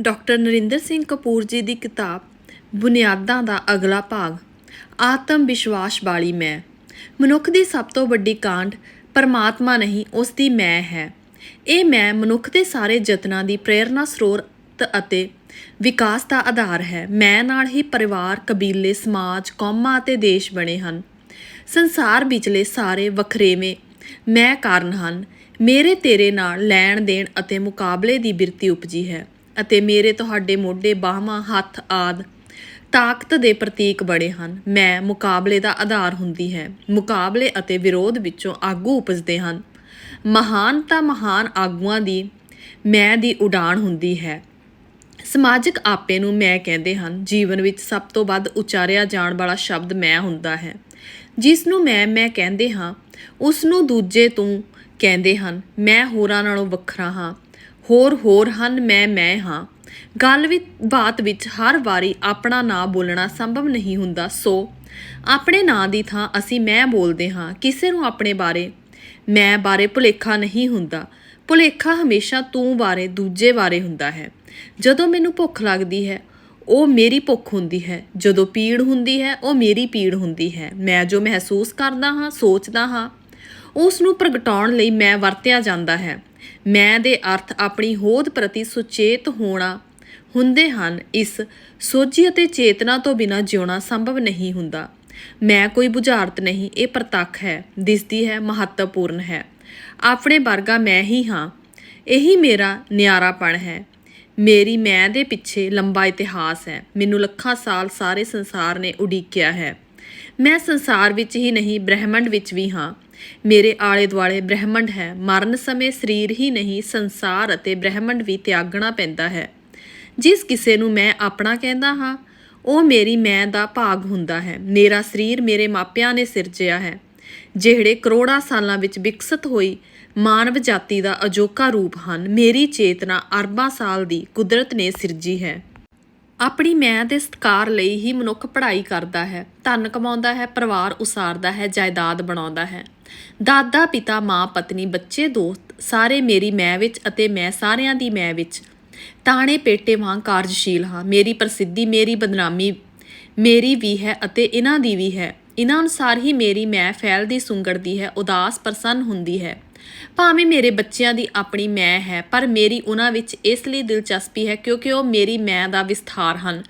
Doctor Narendra Singh Kapoor ji ਦੀ ਕਿਤਾਬ ਬੁਨਿਆਦਾਂ ਦਾ ਅਗਲਾ ਭਾਗ, ਆਤਮ ਵਿਸ਼ਵਾਸ ਵਾਲੀ ਮੈਂ। ਮਨੁੱਖ ਦੀ ਸਭ ਤੋਂ ਵੱਡੀ ਕਾਂਡ ਪਰਮਾਤਮਾ ਨਹੀਂ, ਉਸ ਦੀ ਮੈਂ ਹੈ। ਇਹ ਮੈਂ ਮਨੁੱਖ ਦੇ ਸਾਰੇ ਯਤਨਾਂ ਦੀ ਪ੍ਰੇਰਨਾ ਸਰੋਤ ਅਤੇ ਵਿਕਾਸ ਦਾ ਆਧਾਰ ਹੈ। ਮੈਂ ਨਾਲ ਹੀ ਪਰਿਵਾਰ, ਕਬੀਲੇ, ਸਮਾਜ, ਕੌਮਾਂ ਅਤੇ ਦੇਸ਼ ਬਣੇ ਹਨ। ਸੰਸਾਰ ਵਿਚਲੇ ਸਾਰੇ ਵਖਰੇਵੇਂ ਮੈਂ ਕਾਰਨ ਹਨ। ਮੇਰੇ ਤੇਰੇ ਨਾਲ ਲੈਣ ਦੇਣ ਅਤੇ ਮੁਕਾਬਲੇ ਦੀ ਬਿਰਤੀ ਉਪਜੀ ਹੈ। ਅਤੇ ਮੇਰੇ ਤੁਹਾਡੇ ਮੋਢੇ ਬਾਹਾਂ, ਹੱਥ ਆਦ ਤਾਕਤ ਦੇ ਪ੍ਰਤੀਕ ਬੜੇ ਹਨ। ਮੈਂ ਮੁਕਾਬਲੇ ਦਾ ਆਧਾਰ ਹੁੰਦੀ ਹੈ। ਮੁਕਾਬਲੇ ਅਤੇ ਵਿਰੋਧ ਵਿੱਚੋਂ ਆਗੂ ਉਪਜਦੇ ਹਨ। ਮਹਾਨ ਤਾਂ ਮਹਾਨ ਆਗੂਆਂ ਦੀ, ਮੈਂ ਦੀ ਉਡਾਣ ਹੁੰਦੀ ਹੈ। ਸਮਾਜਿਕ ਆਪੇ ਨੂੰ ਮੈਂ ਕਹਿੰਦੇ ਹਨ। ਜੀਵਨ ਵਿੱਚ ਸਭ ਤੋਂ ਵੱਧ ਉਚਾਰਿਆ ਜਾਣ ਵਾਲਾ ਸ਼ਬਦ ਮੈਂ ਹੁੰਦਾ ਹੈ। ਜਿਸ ਨੂੰ ਮੈਂ ਮੈਂ ਕਹਿੰਦੇ ਹਾਂ, ਉਸ ਨੂੰ ਦੂਜੇ ਤੋਂ ਕਹਿੰਦੇ ਹਨ। ਮੈਂ ਹੋਰਾਂ ਨਾਲੋਂ ਵੱਖਰਾ ਹਾਂ। ਹੋਰ ਹੋਰ ਹਨ ਮੈਂ ਮੈਂ ਹਾਂ। ਗੱਲ ਵਿੱਚ ਬਾਤ ਵਿੱਚ ਹਰ ਵਾਰੀ ਆਪਣਾ ਨਾਂ ਬੋਲਣਾ ਸੰਭਵ ਨਹੀਂ ਹੁੰਦਾ, ਸੋ ਆਪਣੇ ਨਾਂ ਦੀ ਥਾਂ ਅਸੀਂ ਮੈਂ ਬੋਲਦੇ ਹਾਂ, ਕਿਸੇ ਨੂੰ ਆਪਣੇ ਬਾਰੇ। ਮੈਂ ਬਾਰੇ ਭੁਲੇਖਾ ਨਹੀਂ ਹੁੰਦਾ। ਭੁਲੇਖਾ ਹਮੇਸ਼ਾ ਤੂੰ ਬਾਰੇ, ਦੂਜੇ ਬਾਰੇ ਹੁੰਦਾ ਹੈ। ਜਦੋਂ ਮੈਨੂੰ ਭੁੱਖ ਲੱਗਦੀ ਹੈ, ਉਹ ਮੇਰੀ ਭੁੱਖ ਹੁੰਦੀ ਹੈ। ਜਦੋਂ ਪੀੜ ਹੁੰਦੀ ਹੈ, ਉਹ ਮੇਰੀ ਪੀੜ ਹੁੰਦੀ ਹੈ। ਮੈਂ ਜੋ ਮਹਿਸੂਸ ਕਰਦਾ ਹਾਂ, ਸੋਚਦਾ ਹਾਂ ਉਸ ਨੂੰ ਪ੍ਰਗਟਾਉਣ ਲਈ ਮੈਂ ਵਰਤਿਆ ਜਾਂਦਾ ਹੈ। ਮੈਂ ਦੇ ਅਰਥ ਆਪਣੀ ਹੋਂਦ ਪ੍ਰਤੀ ਸੁਚੇਤ ਹੋਣਾ ਹੁੰਦੇ ਹਨ। ਇਸ ਸੋਝੀ ਅਤੇ ਚੇਤਨਾ ਤੋਂ ਬਿਨਾਂ ਜਿਉਣਾ ਸੰਭਵ ਨਹੀਂ ਹੁੰਦਾ। ਮੈਂ ਕੋਈ ਬੁਝਾਰਤ ਨਹੀਂ, ਇਹ ਪ੍ਰਤੱਖ ਹੈ, ਦਿਸਦੀ ਹੈ, ਮਹੱਤਵਪੂਰਨ ਹੈ। ਆਪਣੇ ਵਰਗਾ ਮੈਂ ਹੀ ਹਾਂ। ਇਹੀ ਮੇਰਾ ਨਿਆਰਾਪਣ ਹੈ। ਮੇਰੀ ਮੈਂ ਦੇ ਪਿੱਛੇ ਲੰਬਾ ਇਤਿਹਾਸ ਹੈ। ਮੈਨੂੰ ਲੱਖਾਂ ਸਾਲ ਸਾਰੇ ਸੰਸਾਰ ਨੇ ਉਡੀਕਿਆ ਹੈ। ਮੈਂ ਸੰਸਾਰ ਵਿੱਚ ਹੀ ਨਹੀਂ, ਬ੍ਰਹਿਮੰਡ ਵਿੱਚ ਵੀ ਹਾਂ। ਮੇਰੇ ਆਲੇ ਦੁਆਲੇ ਬ੍ਰਹਿਮੰਡ ਹੈ। ਮਰਨ ਸਮੇਂ ਸਰੀਰ ਹੀ ਨਹੀਂ, ਸੰਸਾਰ ਅਤੇ ਬ੍ਰਹਿਮੰਡ ਵੀ ਤਿਆਗਣਾ ਪੈਂਦਾ ਹੈ। ਜਿਸ ਕਿਸੇ ਨੂੰ ਮੈਂ ਆਪਣਾ ਕਹਿੰਦਾ ਹਾਂ, ਉਹ ਮੇਰੀ ਮੈਂ ਦਾ ਭਾਗ ਹੁੰਦਾ ਹੈ। ਮੇਰਾ ਸਰੀਰ ਮੇਰੇ ਮਾਪਿਆਂ ਨੇ ਸਿਰਜਿਆ ਹੈ। ਜਿਹੜੇ ਕਰੋੜਾਂ ਸਾਲਾਂ ਵਿੱਚ ਵਿਕਸਿਤ ਹੋਈ ਮਾਨਵ ਜਾਤੀ ਦਾ ਅਜੋਕਾ ਰੂਪ ਹਨ, ਮੇਰੀ ਚੇਤਨਾ ਅਰਬਾਂ ਸਾਲ ਦੀ ਕੁਦਰਤ ਨੇ ਸਿਰਜੀ ਹੈ। ਆਪਣੀ ਮੈਂ ਦੇ ਸਤਕਾਰ ਲਈ ਹੀ ਮਨੁੱਖ ਪੜ੍ਹਾਈ ਕਰਦਾ ਹੈ, ਧਨ ਕਮਾਉਂਦਾ ਹੈ, ਪਰਿਵਾਰ ਉਸਾਰਦਾ ਹੈ, ਜਾਇਦਾਦ ਬਣਾਉਂਦਾ ਹੈ। ਦਾਦਾ, ਪਿਤਾ, ਮਾਂ, ਪਤਨੀ, ਬੱਚੇ, ਦੋਸਤ, ਸਾਰੇ ਮੇਰੀ ਮੈਂ ਵਿੱਚ ਅਤੇ ਮੈਂ ਸਾਰਿਆਂ ਦੀ ਮੈਂ ਵਿੱਚ ਤਾਣੇ ਪੇਟੇ ਵਾਂਗ ਕਾਰਜਸ਼ੀਲ ਹਾਂ। ਮੇਰੀ ਪ੍ਰਸਿੱਧੀ, ਮੇਰੀ ਬਦਨਾਮੀ, ਮੇਰੀ ਵੀ ਹੈ ਅਤੇ ਇਹਨਾਂ ਦੀ ਵੀ ਹੈ। ਇਹਨਾਂ ਅਨੁਸਾਰ ਹੀ ਮੇਰੀ ਮੈਂ ਫੈਲਦੀ, ਸੁੰਗੜਦੀ ਹੈ, ਉਦਾਸ, ਪ੍ਰਸੰਨ ਹੁੰਦੀ ਹੈ। ਭਾਵੇਂ ਮੇਰੇ ਬੱਚਿਆਂ ਦੀ ਆਪਣੀ ਮੈਂ ਹੈ, ਪਰ ਮੇਰੀ ਉਹਨਾਂ ਵਿੱਚ ਇਸ ਲਈ ਦਿਲਚਸਪੀ ਹੈ ਕਿਉਂਕਿ ਉਹ ਮੇਰੀ ਮੈਂ ਦਾ ਵਿਸਥਾਰ ਹਨ।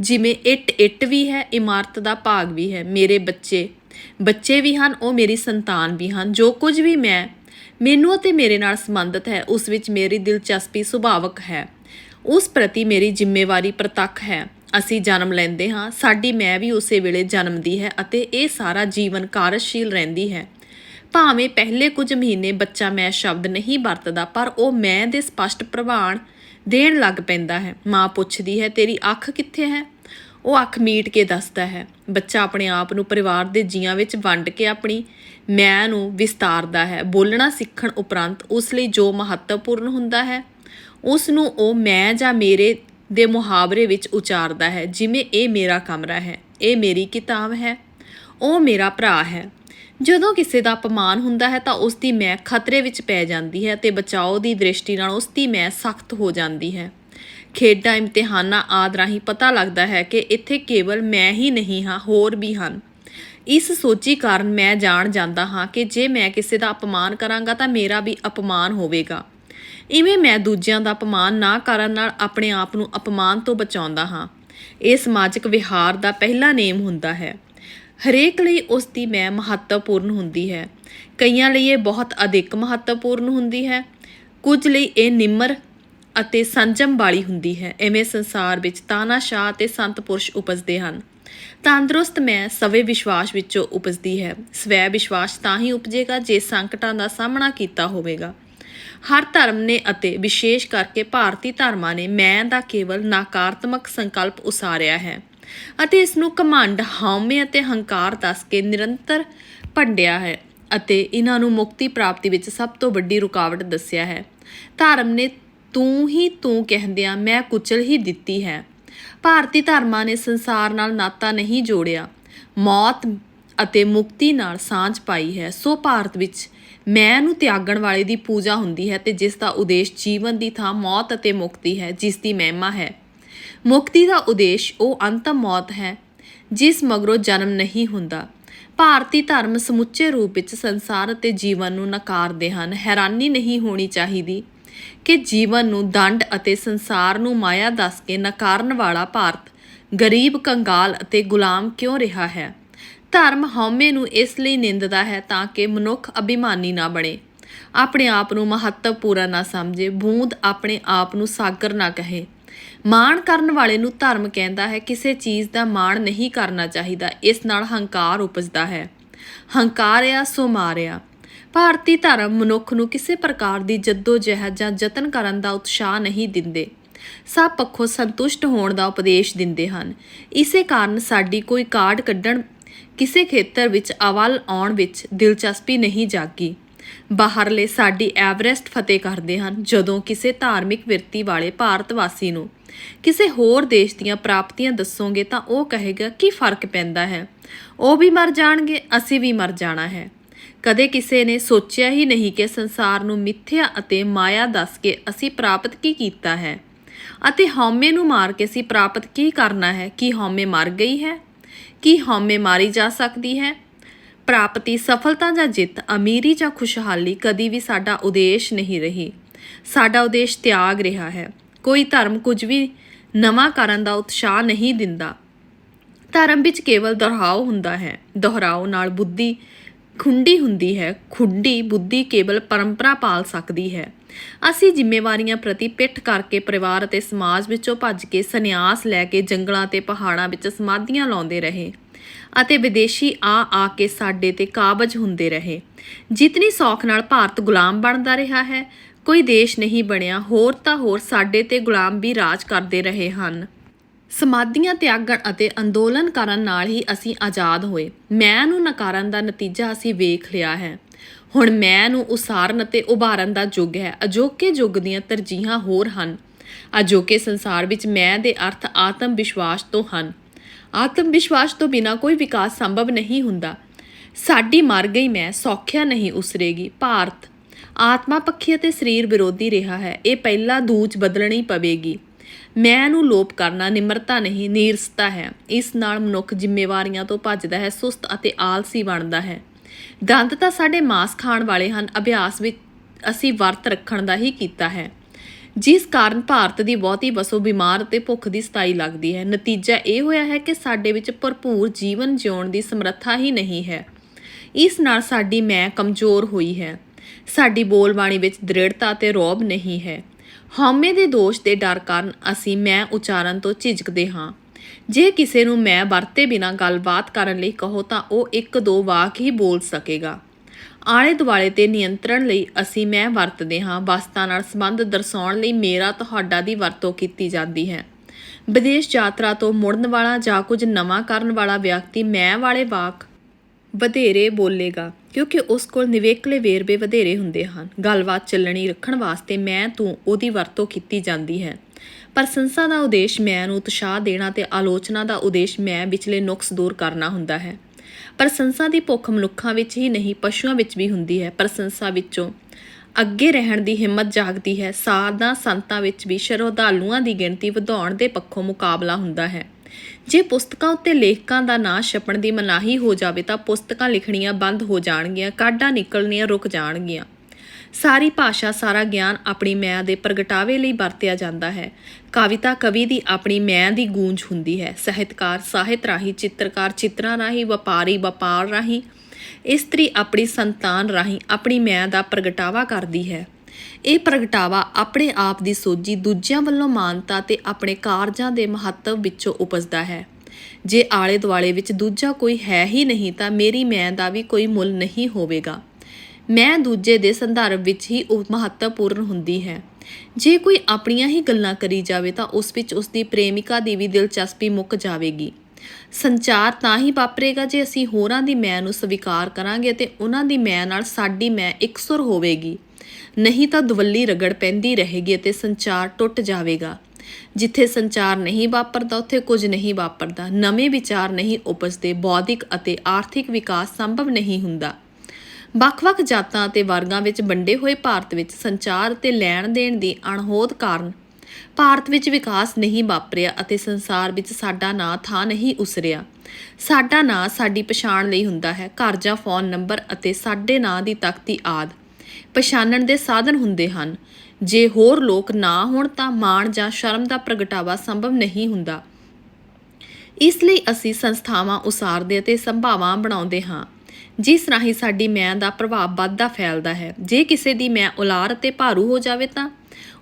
ਜਿਵੇਂ ਇੱਟ ਇੱਟ ਵੀ ਹੈ, ਇਮਾਰਤ ਦਾ ਭਾਗ ਵੀ ਹੈ, ਮੇਰੇ ਬੱਚੇ। ਬੱਚੇ ਵੀ ਹਨ, ਉਹ ਮੇਰੀ ਸੰਤਾਨ ਵੀ ਹਨ, ਜੋ ਕੁਝ ਵੀ ਮੈਂ, ਮੈਨੂੰ ਅਤੇ ਮੇਰੇ ਨਾਲ ਸੰਬੰਧਿਤ ਹੈ, ਉਸ ਵਿੱਚ ਮੇਰੀ ਦਿਲਚਸਪੀ ਸੁਭਾਵਕ ਹੈ। ਉਸ ਪ੍ਰਤੀ ਮੇਰੀ ਜ਼ਿੰਮੇਵਾਰੀ ਪ੍ਰਤੱਖ ਹੈ। ਅਸੀਂ ਜਨਮ ਲੈਂਦੇ ਹਾਂ, ਸਾਡੀ ਮੈਂ ਵੀ ਉਸੇ ਵੇਲੇ ਜਨਮਦੀ ਹੈ ਅਤੇ ਇਹ ਸਾਰਾ ਜੀਵਨ ਕਾਰਜਸ਼ੀਲ ਰਹਿੰਦੀ ਹੈ। ਭਾਵੇਂ ਪਹਿਲੇ ਕੁਝ ਮਹੀਨੇ ਬੱਚਾ ਮੈਂ ਸ਼ਬਦ ਨਹੀਂ ਵਰਤਦਾ, ਪਰ ਉਹ ਮੈਂ ਦੇ ਸਪਸ਼ਟ ਪ੍ਰਵਾਨ ਦੇਣ ਲੱਗ ਪੈਂਦਾ ਹੈ। ਮਾਂ ਪੁੱਛਦੀ ਹੈ, ਤੇਰੀ ਅੱਖ ਕਿੱਥੇ ਹੈ? ਉਹ ਅੱਖ ਮੀਟ ਕੇ ਦੱਸਦਾ ਹੈ, ਬੱਚਾ ਆਪਣੇ ਆਪ ਨੂੰ ਪਰਿਵਾਰ ਦੇ ਜੀਆਂ ਵਿੱਚ ਵੰਡ ਕੇ ਆਪਣੀ ਮੈਂ ਨੂੰ ਵਿਸਤਾਰਦਾ ਹੈ। ਬੋਲਣਾ ਸਿੱਖਣ ਉਪਰੰਤ ਉਸ ਲਈ ਜੋ ਮਹੱਤਵਪੂਰਨ ਹੁੰਦਾ ਹੈ, ਉਸ ਨੂੰ ਉਹ ਮੈਂ ਜਾਂ ਮੇਰੇ ਦੇ ਮੁਹਾਵਰੇ ਵਿੱਚ ਉਚਾਰਦਾ ਹੈ, ਜਿਵੇਂ ਇਹ ਮੇਰਾ ਕਮਰਾ ਹੈ, ਇਹ ਮੇਰੀ ਕਿਤਾਬ ਹੈ, ਉਹ ਮੇਰਾ ਭਰਾ ਹੈ। ਜਦੋਂ ਕਿਸੇ ਦਾ ਅਪਮਾਨ ਹੁੰਦਾ ਹੈ ਤਾਂ ਉਸ ਦੀ ਮੈਂ ਖਤਰੇ ਵਿੱਚ ਪੈ ਜਾਂਦੀ ਹੈ ਤੇ ਬਚਾਓ ਦੀ ਦ੍ਰਿਸ਼ਟੀ ਨਾਲ ਉਸ ਦੀ ਮੈਂ ਸਖਤ ਹੋ ਜਾਂਦੀ ਹੈ। ਖੇਡਾਂ, ਇਮਤਿਹਾਨਾਂ ਆਦ ਰਾਹੀਂ ਪਤਾ ਲੱਗਦਾ ਹੈ ਕਿ ਇੱਥੇ ਕੇਵਲ ਮੈਂ ਹੀ ਨਹੀਂ ਹਾਂ, ਹੋਰ ਵੀ ਹਨ। ਇਸ ਸੋਚੀ ਕਾਰਨ ਮੈਂ ਜਾਣ ਜਾਂਦਾ ਹਾਂ ਕਿ ਜੇ ਮੈਂ ਕਿਸੇ ਦਾ ਅਪਮਾਨ ਕਰਾਂਗਾ ਤਾਂ ਮੇਰਾ ਵੀ ਅਪਮਾਨ ਹੋਵੇਗਾ। ਇਵੇਂ ਮੈਂ ਦੂਜਿਆਂ ਦਾ ਅਪਮਾਨ ਨਾ ਕਰਨ ਨਾਲ ਆਪਣੇ ਆਪ ਨੂੰ ਅਪਮਾਨ ਤੋਂ ਬਚਾਉਂਦਾ ਹਾਂ। ਇਹ ਸਮਾਜਿਕ ਵਿਹਾਰ ਦਾ ਪਹਿਲਾ ਨੇਮ ਹੁੰਦਾ ਹੈ। ਹਰੇਕ ਲਈ ਉਸ ਦੀ ਮੈਂ ਮਹੱਤਵਪੂਰਨ ਹੁੰਦੀ ਹੈ। ਕਈਆਂ ਲਈ ਇਹ ਬਹੁਤ ਅਧਿਕ ਮਹੱਤਵਪੂਰਨ ਹੁੰਦੀ ਹੈ। ਕੁਝ ਲਈ ਇਹ ਨਿਮਰ ਅਤੇ ਸੰਜਮ ਵਾਲੀ ਹੁੰਦੀ ਹੈ। ਐਵੇਂ ਸੰਸਾਰ ਵਿੱਚ ਤਾਨਾਸ਼ਾਹ ਤੇ ਸੰਤ ਪੁਰਸ਼ ਉਪਜਦੇ ਹਨ। ਤੰਦਰੁਸਤ ਮੈਂ ਸਵੇ ਵਿਸ਼ਵਾਸ ਵਿੱਚੋਂ ਉਪਜਦੀ ਹੈ। ਸਵੈ ਵਿਸ਼ਵਾਸ ਤਾਂ ਹੀ ਉਪਜੇਗਾ ਜੇ ਸੰਕਟਾਂ ਦਾ ਸਾਹਮਣਾ ਕੀਤਾ ਹੋਵੇਗਾ। ਹਰ ਧਰਮ ਨੇ ਅਤੇ ਵਿਸ਼ੇਸ਼ ਕਰਕੇ ਭਾਰਤੀ ਧਰਮਾਂ ਨੇ ਮੈਂ ਦਾ ਕੇਵਲ ਨਕਾਰਾਤਮਕ ਸੰਕਲਪ ਉਸਾਰਿਆ ਹੈ। ਅਤੇ ਇਸ ਨੂੰ ਕਮੰਡ ਹਉਮੈ ਅਤੇ ਹੰਕਾਰ ਦੱਸ ਕੇ ਨਿਰੰਤਰ ਭੰਡਿਆ ਹੈ ਅਤੇ ਇਹਨਾਂ ਨੂੰ ਮੁਕਤੀ ਪ੍ਰਾਪਤੀ ਵਿੱਚ ਸਭ ਤੋਂ ਵੱਡੀ ਰੁਕਾਵਟ ਦੱਸਿਆ ਹੈ। ਧਰਮ ਨੇ ਤੂੰ ਹੀ ਤੂੰ ਕਹਿੰਦਿਆਂ ਮੈਂ ਕੁਚਲ ਹੀ ਦਿੱਤੀ ਹੈ। ਭਾਰਤੀ ਧਰਮਾਂ ਨੇ ਸੰਸਾਰ ਨਾਲ ਨਾਤਾ ਨਹੀਂ ਜੋੜਿਆ। ਮੌਤ ਅਤੇ ਮੁਕਤੀ ਨਾਲ ਸਾਂਝ ਪਾਈ ਹੈ। ਸੋ ਭਾਰਤ ਵਿੱਚ ਮੈਂ ਨੂੰ ਤਿਆਗਣ ਵਾਲੇ ਦੀ ਪੂਜਾ ਹੁੰਦੀ ਹੈ ਤੇ ਜਿਸ ਦਾ ਉਦੇਸ਼ ਜੀਵਨ ਦੀ ਥਾਂ ਮੌਤ ਅਤੇ ਮੁਕਤੀ ਹੈ ਜਿਸ ਦੀ ਮਹਿਮਾ ਹੈ। ਮੁਕਤੀ ਦਾ ਉਦੇਸ਼ ਉਹ ਅੰਤਮ ਮੌਤ ਹੈ, ਜਿਸ ਮਗਰੋਂ ਜਨਮ ਨਹੀਂ ਹੁੰਦਾ। ਭਾਰਤੀ ਧਰਮ ਸਮੁੱਚੇ ਰੂਪ ਵਿੱਚ ਸੰਸਾਰ ਅਤੇ ਜੀਵਨ ਨੂੰ ਨਕਾਰਦੇ ਹਨ। ਹੈਰਾਨੀ ਨਹੀਂ ਹੋਣੀ ਚਾਹੀਦੀ ਕਿ ਜੀਵਨ ਨੂੰ ਦੰਡ ਅਤੇ ਸੰਸਾਰ ਨੂੰ ਮਾਇਆ ਦੱਸ ਕੇ ਨਕਾਰਨ ਵਾਲਾ ਭਾਰਤ ਗਰੀਬ, ਕੰਗਾਲ ਅਤੇ ਗੁਲਾਮ ਕਿਉਂ ਰਿਹਾ ਹੈ? ਧਰਮ ਹਉਮੈ ਨੂੰ ਇਸ ਲਈ ਨਿੰਦਦਾ ਹੈ ਤਾਂ ਕਿ ਮਨੁੱਖ ਅਭਿਮਾਨੀ ਨਾ ਬਣੇ। ਆਪਣੇ ਆਪ ਨੂੰ ਮਹੱਤਵਪੂਰਨ ਨਾ ਸਮਝੇ, ਬੂੰਦ ਆਪਣੇ ਆਪ ਨੂੰ ਸਾਗਰ ਨਾ ਕਹੇ। ਮਾਣ ਕਰਨ ਵਾਲੇ ਨੂੰ ਧਰਮ ਕਹਿੰਦਾ ਹੈ, ਕਿਸੇ ਚੀਜ਼ ਦਾ ਮਾਣ ਨਹੀਂ ਕਰਨਾ ਚਾਹੀਦਾ, ਇਸ ਨਾਲ ਹੰਕਾਰ ਉਪਜਦਾ ਹੈ। ਹੰਕਾਰਿਆ ਸੋ ਮਾਰਿਆ। ਭਾਰਤੀ ਧਰਮ ਮਨੁੱਖ ਨੂੰ ਕਿਸੇ ਪ੍ਰਕਾਰ ਦੀ ਜਹਿਦ ਜਾਂ ਯਤਨ ਕਰਨ ਦਾ ਉਤਸ਼ਾਹ ਨਹੀਂ ਦਿੰਦੇ। ਸਭ ਪੱਖੋਂ ਸੰਤੁਸ਼ਟ ਹੋਣ ਦਾ ਉਪਦੇਸ਼ ਦਿੰਦੇ ਹਨ। ਇਸੇ ਕਾਰਨ ਸਾਡੀ ਕੋਈ ਕਾਰਡ ਕੱਢਣ ਕਿਸੇ ਖੇਤਰ ਵਿੱਚ ਅਵਲ ਆਉਣ ਵਿੱਚ ਦਿਲਚਸਪੀ ਨਹੀਂ ਜਾਗੀ। ਬਾਹਰਲੇ ਸਾਡੀ ਐਵਰੈਸਟ ਫਤਿਹ ਕਰਦੇ ਹਨ, ਜਦੋਂ ਕਿਸੇ ਧਾਰਮਿਕ ਵਿਰਤੀ ਵਾਲੇ ਭਾਰਤ ਵਾਸੀ ਨੂੰ ਕਿਸੇ ਹੋਰ ਦੇਸ਼ ਦੀਆਂ ਪ੍ਰਾਪਤੀਆਂ ਦੱਸੋਗੇ ਤਾਂ ਉਹ ਕਹੇਗਾ, ਕੀ ਫ਼ਰਕ ਪੈਂਦਾ ਹੈ? ਉਹ ਵੀ ਮਰ ਜਾਣਗੇ, ਅਸੀਂ ਵੀ ਮਰ ਜਾਣਾ ਹੈ। ਕਦੇ ਕਿਸੇ ਨੇ ਸੋਚਿਆ ਹੀ ਨਹੀਂ ਕਿ ਸੰਸਾਰ ਨੂੰ ਮਿੱਥਿਆ ਅਤੇ ਮਾਇਆ ਦੱਸ ਕੇ ਅਸੀਂ ਪ੍ਰਾਪਤ ਕੀ ਕੀਤਾ ਹੈ? ਅਤੇ ਹਉਮੈ ਨੂੰ ਮਾਰ ਕੇ ਅਸੀਂ ਪ੍ਰਾਪਤ ਕੀ ਕਰਨਾ ਹੈ? ਕੀ ਹਉਮੈ ਮਰ ਗਈ ਹੈ? ਕੀ ਹਉਮੈ ਮਾਰੀ ਜਾ ਸਕਦੀ ਹੈ? ਪ੍ਰਾਪਤੀ, ਸਫਲਤਾ ਜਾਂ ਜਿੱਤ, ਅਮੀਰੀ ਜਾਂ ਖੁਸ਼ਹਾਲੀ ਕਦੀ ਵੀ ਸਾਡਾ ਉਦੇਸ਼ ਨਹੀਂ ਰਹੀ। ਸਾਡਾ ਉਦੇਸ਼ ਤਿਆਗ ਰਿਹਾ ਹੈ। ਕੋਈ ਧਰਮ ਕੁਝ ਵੀ ਨਵਾਂ ਕਰਨ ਦਾ ਉਤਸ਼ਾਹ ਨਹੀਂ ਦਿੰਦਾ। ਧਰਮ ਵਿੱਚ ਕੇਵਲ ਦੁਹਰਾਓ ਹੁੰਦਾ ਹੈ। ਦੁਹਰਾਓ ਨਾਲ ਬੁੱਧੀ ਖੁੰਡੀ ਹੁੰਦੀ ਹੈ। ਖੁੰਡੀ ਬੁੱਧੀ ਕੇਵਲ ਪਰੰਪਰਾ ਪਾਲ ਸਕਦੀ ਹੈ। ਅਸੀਂ ਜ਼ਿੰਮੇਵਾਰੀਆਂ ਪ੍ਰਤੀ ਪਿੱਠ ਕਰਕੇ ਪਰਿਵਾਰ ਅਤੇ ਸਮਾਜ ਵਿੱਚੋਂ ਭੱਜ ਕੇ ਸੰਨਿਆਸ ਲੈ ਕੇ ਜੰਗਲਾਂ ਤੇ ਪਹਾੜਾਂ ਵਿੱਚ ਸਮਾਧੀਆਂ ਲਾਉਂਦੇ ਰਹੇ। ਅਤੇ ਵਿਦੇਸ਼ੀ ਆ ਆ ਕੇ ਸਾਡੇ ਤੇ ਕਾਬਜ ਹੁੰਦੇ ਰਹੇ। ਜਿਤਨੀ ਸੌਖ ਨਾਲ ਭਾਰਤ ਗੁਲਾਮ ਬਣਦਾ ਰਿਹਾ ਹੈ, ਕੋਈ ਦੇਸ਼ ਨਹੀਂ ਬਣਿਆ, ਹੋਰ ਤਾਂ ਹੋਰ ਸਾਡੇ ਤੇ ਗੁਲਾਮ ਵੀ ਰਾਜ ਕਰਦੇ ਰਹੇ ਹਨ। ਸਮਾਧੀਆਂ ਤਿਆਗਣ ਅਤੇ ਅੰਦੋਲਨ ਕਰਨ ਨਾਲ ਹੀ ਅਸੀਂ ਆਜ਼ਾਦ ਹੋਏ। ਮੈਂ ਨੂੰ ਨਕਾਰਨ ਦਾ ਨਤੀਜਾ ਅਸੀਂ ਵੇਖ ਲਿਆ ਹੈ। ਹੁਣ ਮੈਂ ਨੂੰ ਉਸਾਰਨ ਅਤੇ ਉਭਾਰਨ ਦਾ ਯੁੱਗ ਹੈ। ਅਜੋਕੇ ਯੁੱਗ ਦੀਆਂ ਤਰਜੀਹਾਂ ਹੋਰ ਹਨ। ਅਜੋਕੇ ਸੰਸਾਰ ਵਿੱਚ ਮੈਂ ਦੇ ਅਰਥ ਆਤਮ ਵਿਸ਼ਵਾਸ ਤੋਂ ਹਨ। ਆਤਮ ਵਿਸ਼ਵਾਸ ਤੋਂ ਬਿਨਾ ਕੋਈ ਵਿਕਾਸ ਸੰਭਵ ਨਹੀਂ ਹੁੰਦਾ। ਸਾਡੀ ਮਰ ਗਈ ਮੈਂ ਸੌਖਿਆ ਨਹੀਂ ਉਸਰੇਗੀ। ਭਾਰਤ ਆਤਮਾ ਪੱਖੀ ਅਤੇ ਸਰੀਰ ਵਿਰੋਧੀ ਰਿਹਾ ਹੈ। ਇਹ ਪਹਿਲਾ ਦੂਜ ਬਦਲਣੀ ਪਵੇਗੀ। ਮੈਂ ਨੂੰ ਲੋਪ ਕਰਨਾ ਨਿਮਰਤਾ ਨਹੀਂ, ਨੀਰਸਤਾ ਹੈ। ਇਸ ਨਾਲ ਮਨੁੱਖ ਜ਼ਿੰਮੇਵਾਰੀਆਂ ਤੋਂ ਭੱਜਦਾ ਹੈ, ਸੁਸਤ ਅਤੇ ਆਲਸੀ ਬਣਦਾ ਹੈ। ਦੰਦ ਤਾਂ ਸਾਡੇ ਮਾਸ ਖਾਣ ਵਾਲੇ ਹਨ। ਅਭਿਆਸ ਵਿੱਚ ਅਸੀਂ ਵਰਤ ਰੱਖਣ ਦਾ ਹੀ ਕੀਤਾ ਹੈ। ਜਿਸ ਕਾਰਨ ਭਾਰਤ ਦੀ ਬਹੁਤੀ ਵਸੋਂ ਬਿਮਾਰ ਅਤੇ ਭੁੱਖ ਦੀ ਸਤਾਈ ਲੱਗਦੀ ਹੈ। ਨਤੀਜਾ ਇਹ ਹੋਇਆ ਹੈ ਕਿ ਸਾਡੇ ਵਿੱਚ ਭਰਪੂਰ ਜੀਵਨ ਜਿਉਣ ਦੀ ਸਮਰੱਥਾ ਹੀ ਨਹੀਂ ਹੈ। ਇਸ ਨਾਲ ਸਾਡੀ ਮੈਂ ਕਮਜ਼ੋਰ ਹੋਈ ਹੈ। ਸਾਡੀ ਬੋਲਬਾਣੀ ਵਿੱਚ ਦ੍ਰਿੜਤਾ ਤੇ ਰੋਬ ਨਹੀਂ ਹੈ। ਹਉਮੈ ਦੇ ਦੋਸ਼ ਦੇ ਡਰ ਕਾਰਨ ਅਸੀਂ ਮੈਂ ਉਚਾਰਨ ਤੋਂ ਝਿਜਕਦੇ ਹਾਂ। ਜੇ ਕਿਸੇ ਨੂੰ ਮੈਂ ਵਰਤੇ ਬਿਨਾ ਗੱਲਬਾਤ ਕਰਨ ਲਈ ਕਹੋ ਤਾਂ ਉਹ ਇੱਕ ਦੋ ਵਾਕ ਹੀ ਬੋਲ ਸਕੇਗਾ। ਆਲੇ ਦੁਆਲੇ ਤੇ ਨਿਯੰਤਰਣ ਲਈ ਅਸੀਂ ਮੈਂ ਵਰਤਦੇ ਹਾਂ। ਵਸਤਾਂ ਨਾਲ ਸੰਬੰਧ ਦਰਸਾਉਣ ਲਈ ਮੇਰਾ ਤੁਹਾਡਾ ਦੀ ਵਰਤੋਂ ਕੀਤੀ ਜਾਂਦੀ ਹੈ। ਵਿਦੇਸ਼ ਯਾਤਰਾ ਤੋਂ ਮੁੜਨ ਵਾਲਾ ਜਾਂ ਕੁਝ ਨਵਾਂ ਕਰਨ ਵਾਲਾ ਵਿਅਕਤੀ ਮੈਂ ਵਾਲੇ ਵਾਕ ਵਧੇਰੇ ਬੋਲੇਗਾ, ਕਿਉਂਕਿ ਉਸ ਕੋਲ ਨਿਵੇਕਲੇ ਵੇਰਵੇ ਵਧੇਰੇ ਹੁੰਦੇ ਹਨ। ਗੱਲਬਾਤ ਚੱਲਣੀ ਰੱਖਣ ਵਾਸਤੇ ਮੈਂ ਤੂੰ ਉਹਦੀ ਵਰਤੋਂ ਕੀਤੀ ਜਾਂਦੀ ਹੈ। ਪ੍ਰਸ਼ੰਸਾ ਦਾ ਉਦੇਸ਼ ਮੈਂ ਨੂੰ ਉਤਸ਼ਾਹ ਦੇਣਾ ਤੇ ਆਲੋਚਨਾ ਦਾ ਉਦੇਸ਼ ਮੈਂ ਵਿਚਲੇ ਨੁਕਸ ਦੂਰ ਕਰਨਾ ਹੁੰਦਾ ਹੈ। ਪ੍ਰਸ਼ੰਸਾ ਦੀ ਭੁੱਖ ਮਨੁੱਖਾਂ ਵਿੱਚ ਹੀ ਨਹੀਂ, ਪਸ਼ੂਆਂ ਵਿੱਚ ਵੀ ਹੁੰਦੀ ਹੈ ਪ੍ਰਸ਼ੰਸਾ ਵਿੱਚੋਂ ਅੱਗੇ ਰਹਿਣ ਦੀ ਹਿੰਮਤ ਜਾਗਦੀ ਹੈ। ਸਾਧਾਂ ਸੰਤਾਂ ਵਿੱਚ ਵੀ ਸ਼ਰਧਾਲੂਆਂ ਦੀ ਗਿਣਤੀ ਵਧਾਉਣ ਦੇ ਪੱਖੋਂ ਮੁਕਾਬਲਾ ਹੁੰਦਾ ਹੈ। ਜੇ ਪੁਸਤਕਾਂ ਉੱਤੇ ਲੇਖਕਾਂ ਦਾ ਨਾਂ ਛਪਣ ਦੀ ਮਨਾਹੀ ਹੋ ਜਾਵੇ ਤਾਂ ਪੁਸਤਕਾਂ ਲਿਖਣੀਆਂ ਬੰਦ ਹੋ ਜਾਣਗੀਆਂ, ਕਾਢਾਂ ਨਿਕਲਣੀਆਂ ਰੁਕ ਜਾਣਗੀਆਂ। ਸਾਰੀ ਭਾਸ਼ਾ, ਸਾਰਾ ਗਿਆਨ ਆਪਣੀ ਮੈਂ ਦੇ ਪ੍ਰਗਟਾਵੇ ਲਈ ਵਰਤਿਆ ਜਾਂਦਾ ਹੈ। ਕਵਿਤਾ, ਕਵੀ ਦੀ ਆਪਣੀ ਮੈਂ ਦੀ ਗੂੰਜ ਹੁੰਦੀ ਹੈ। ਸਾਹਿਤਕਾਰ, ਸਾਹਿਤ ਰਾਹੀਂ, ਚਿੱਤਰਕਾਰ, ਚਿੱਤਰਾਂ ਰਾਹੀਂ, ਵਪਾਰੀ, ਵਪਾਰ ਰਾਹੀਂ, ਇਸਤਰੀ ਆਪਣੀ ਸੰਤਾਨ ਰਾਹੀਂ ਆਪਣੀ ਮੈਂ ਦਾ ਪ੍ਰਗਟਾਵਾ ਕਰਦੀ ਹੈ। ਇਹ ਪ੍ਰਗਟਾਵਾ ਆਪਣੇ ਆਪ ਦੀ ਸੋਝੀ ਦੂਜਿਆਂ ਵੱਲੋਂ ਮਾਨਤਾ ਤੇ ਆਪਣੇ ਕਾਰਜਾਂ ਦੇ ਮਹੱਤਵ ਵਿੱਚੋਂ ਉਪਜਦਾ ਹੈ। ਜੇ ਆਲੇ ਦੁਆਲੇ ਵਿੱਚ ਦੂਜਾ ਕੋਈ ਹੈ ਹੀ ਨਹੀਂ ਤਾਂ ਮੇਰੀ ਮੈਂ ਦਾ ਵੀ ਕੋਈ ਮੁੱਲ ਨਹੀਂ ਹੋਵੇਗਾ। ਮੈਂ ਦੂਜੇ ਦੇ ਸੰਦਰਭ ਵਿੱਚ ਹੀ ਉਹ ਮਹੱਤਵਪੂਰਨ ਹੁੰਦੀ ਹੈ। ਜੇ ਕੋਈ ਆਪਣੀਆਂ ਹੀ ਗੱਲਾਂ ਕਰੀ ਜਾਵੇ ਤਾਂ ਉਸ ਵਿੱਚ ਉਸ ਦੀ ਪ੍ਰੇਮਿਕਾ ਦੀ ਵੀ ਦਿਲਚਸਪੀ ਮੁੱਕ ਜਾਵੇਗੀ। ਸੰਚਾਰ ਤਾਂ ਹੀ ਵਾਪਰੇਗਾ ਜੇ ਅਸੀਂ ਹੋਰਾਂ ਦੀ ਮੈਂ ਨੂੰ ਸਵੀਕਾਰ ਕਰਾਂਗੇ ਤੇ ਉਹਨਾਂ ਦੀ ਮੈਂ ਨਾਲ ਸਾਡੀ ਮੈਂ ਇਕਸੁਰ ਹੋਵੇਗੀ। ਨਹੀਂ ਤਾਂ ਦਵੱਲੀ ਰਗੜ ਪੈਂਦੀ ਰਹੇਗੀ ਅਤੇ ਸੰਚਾਰ ਟੁੱਟ ਜਾਵੇਗਾ। ਜਿੱਥੇ ਸੰਚਾਰ ਨਹੀਂ ਵਾਪਰਦਾ, ਉੱਥੇ ਕੁਝ ਨਹੀਂ ਵਾਪਰਦਾ। ਨਵੇਂ ਵਿਚਾਰ ਨਹੀਂ ਉਪਜਦੇ, ਬੌਧਿਕ ਅਤੇ ਆਰਥਿਕ ਵਿਕਾਸ ਸੰਭਵ ਨਹੀਂ ਹੁੰਦਾ। ਵੱਖ-ਵੱਖ ਜਾਤਾਂ ਅਤੇ ਵਰਗਾਂ ਵਿੱਚ ਵੰਡੇ ਹੋਏ ਭਾਰਤ ਵਿੱਚ ਸੰਚਾਰ ਅਤੇ ਲੈਣ ਦੇਣ ਦੀ ਅਣਹੋਂਦ ਕਾਰਨ ਭਾਰਤ ਵਿੱਚ ਵਿਕਾਸ ਨਹੀਂ ਵਾਪਰਿਆ ਅਤੇ ਸੰਸਾਰ ਵਿੱਚ ਸਾਡਾ ਨਾਂ ਥਾਂ ਨਹੀਂ ਉਸਰਿਆ। ਸਾਡਾ ਨਾਂ ਸਾਡੀ ਪਛਾਣ ਲਈ ਹੁੰਦਾ ਹੈ। ਘਰ ਜਾਂ ਫੋਨ ਨੰਬਰ ਅਤੇ ਸਾਡੇ ਨਾਂ ਦੀ ਤਖਤੀ ਆਦ ਪਛਾਣਨ ਦੇ ਸਾਧਨ ਹੁੰਦੇ ਹਨ। ਜੇ ਹੋਰ ਲੋਕ ਨਾ ਹੋਣ ਤਾਂ ਮਾਣ ਜਾਂ ਸ਼ਰਮ ਦਾ ਪ੍ਰਗਟਾਵਾ ਸੰਭਵ ਨਹੀਂ ਹੁੰਦਾ। ਇਸ ਲਈ ਅਸੀਂ ਸੰਸਥਾਵਾਂ ਉਸਾਰਦੇ ਅਤੇ ਸੰਭਾਵਾਂ ਬਣਾਉਂਦੇ ਹਾਂ। ਜਿਸ ਰਾਹੀਂ ਸਾਡੀ ਮੈਂ ਦਾ ਪ੍ਰਭਾਵ ਵੱਧਦਾ ਫੈਲਦਾ ਹੈ। ਜੇ ਕਿਸੇ ਦੀ ਮੈਂ ਉਲਾਰ ਅਤੇ ਭਾਰੂ ਹੋ ਜਾਵੇ ਤਾਂ?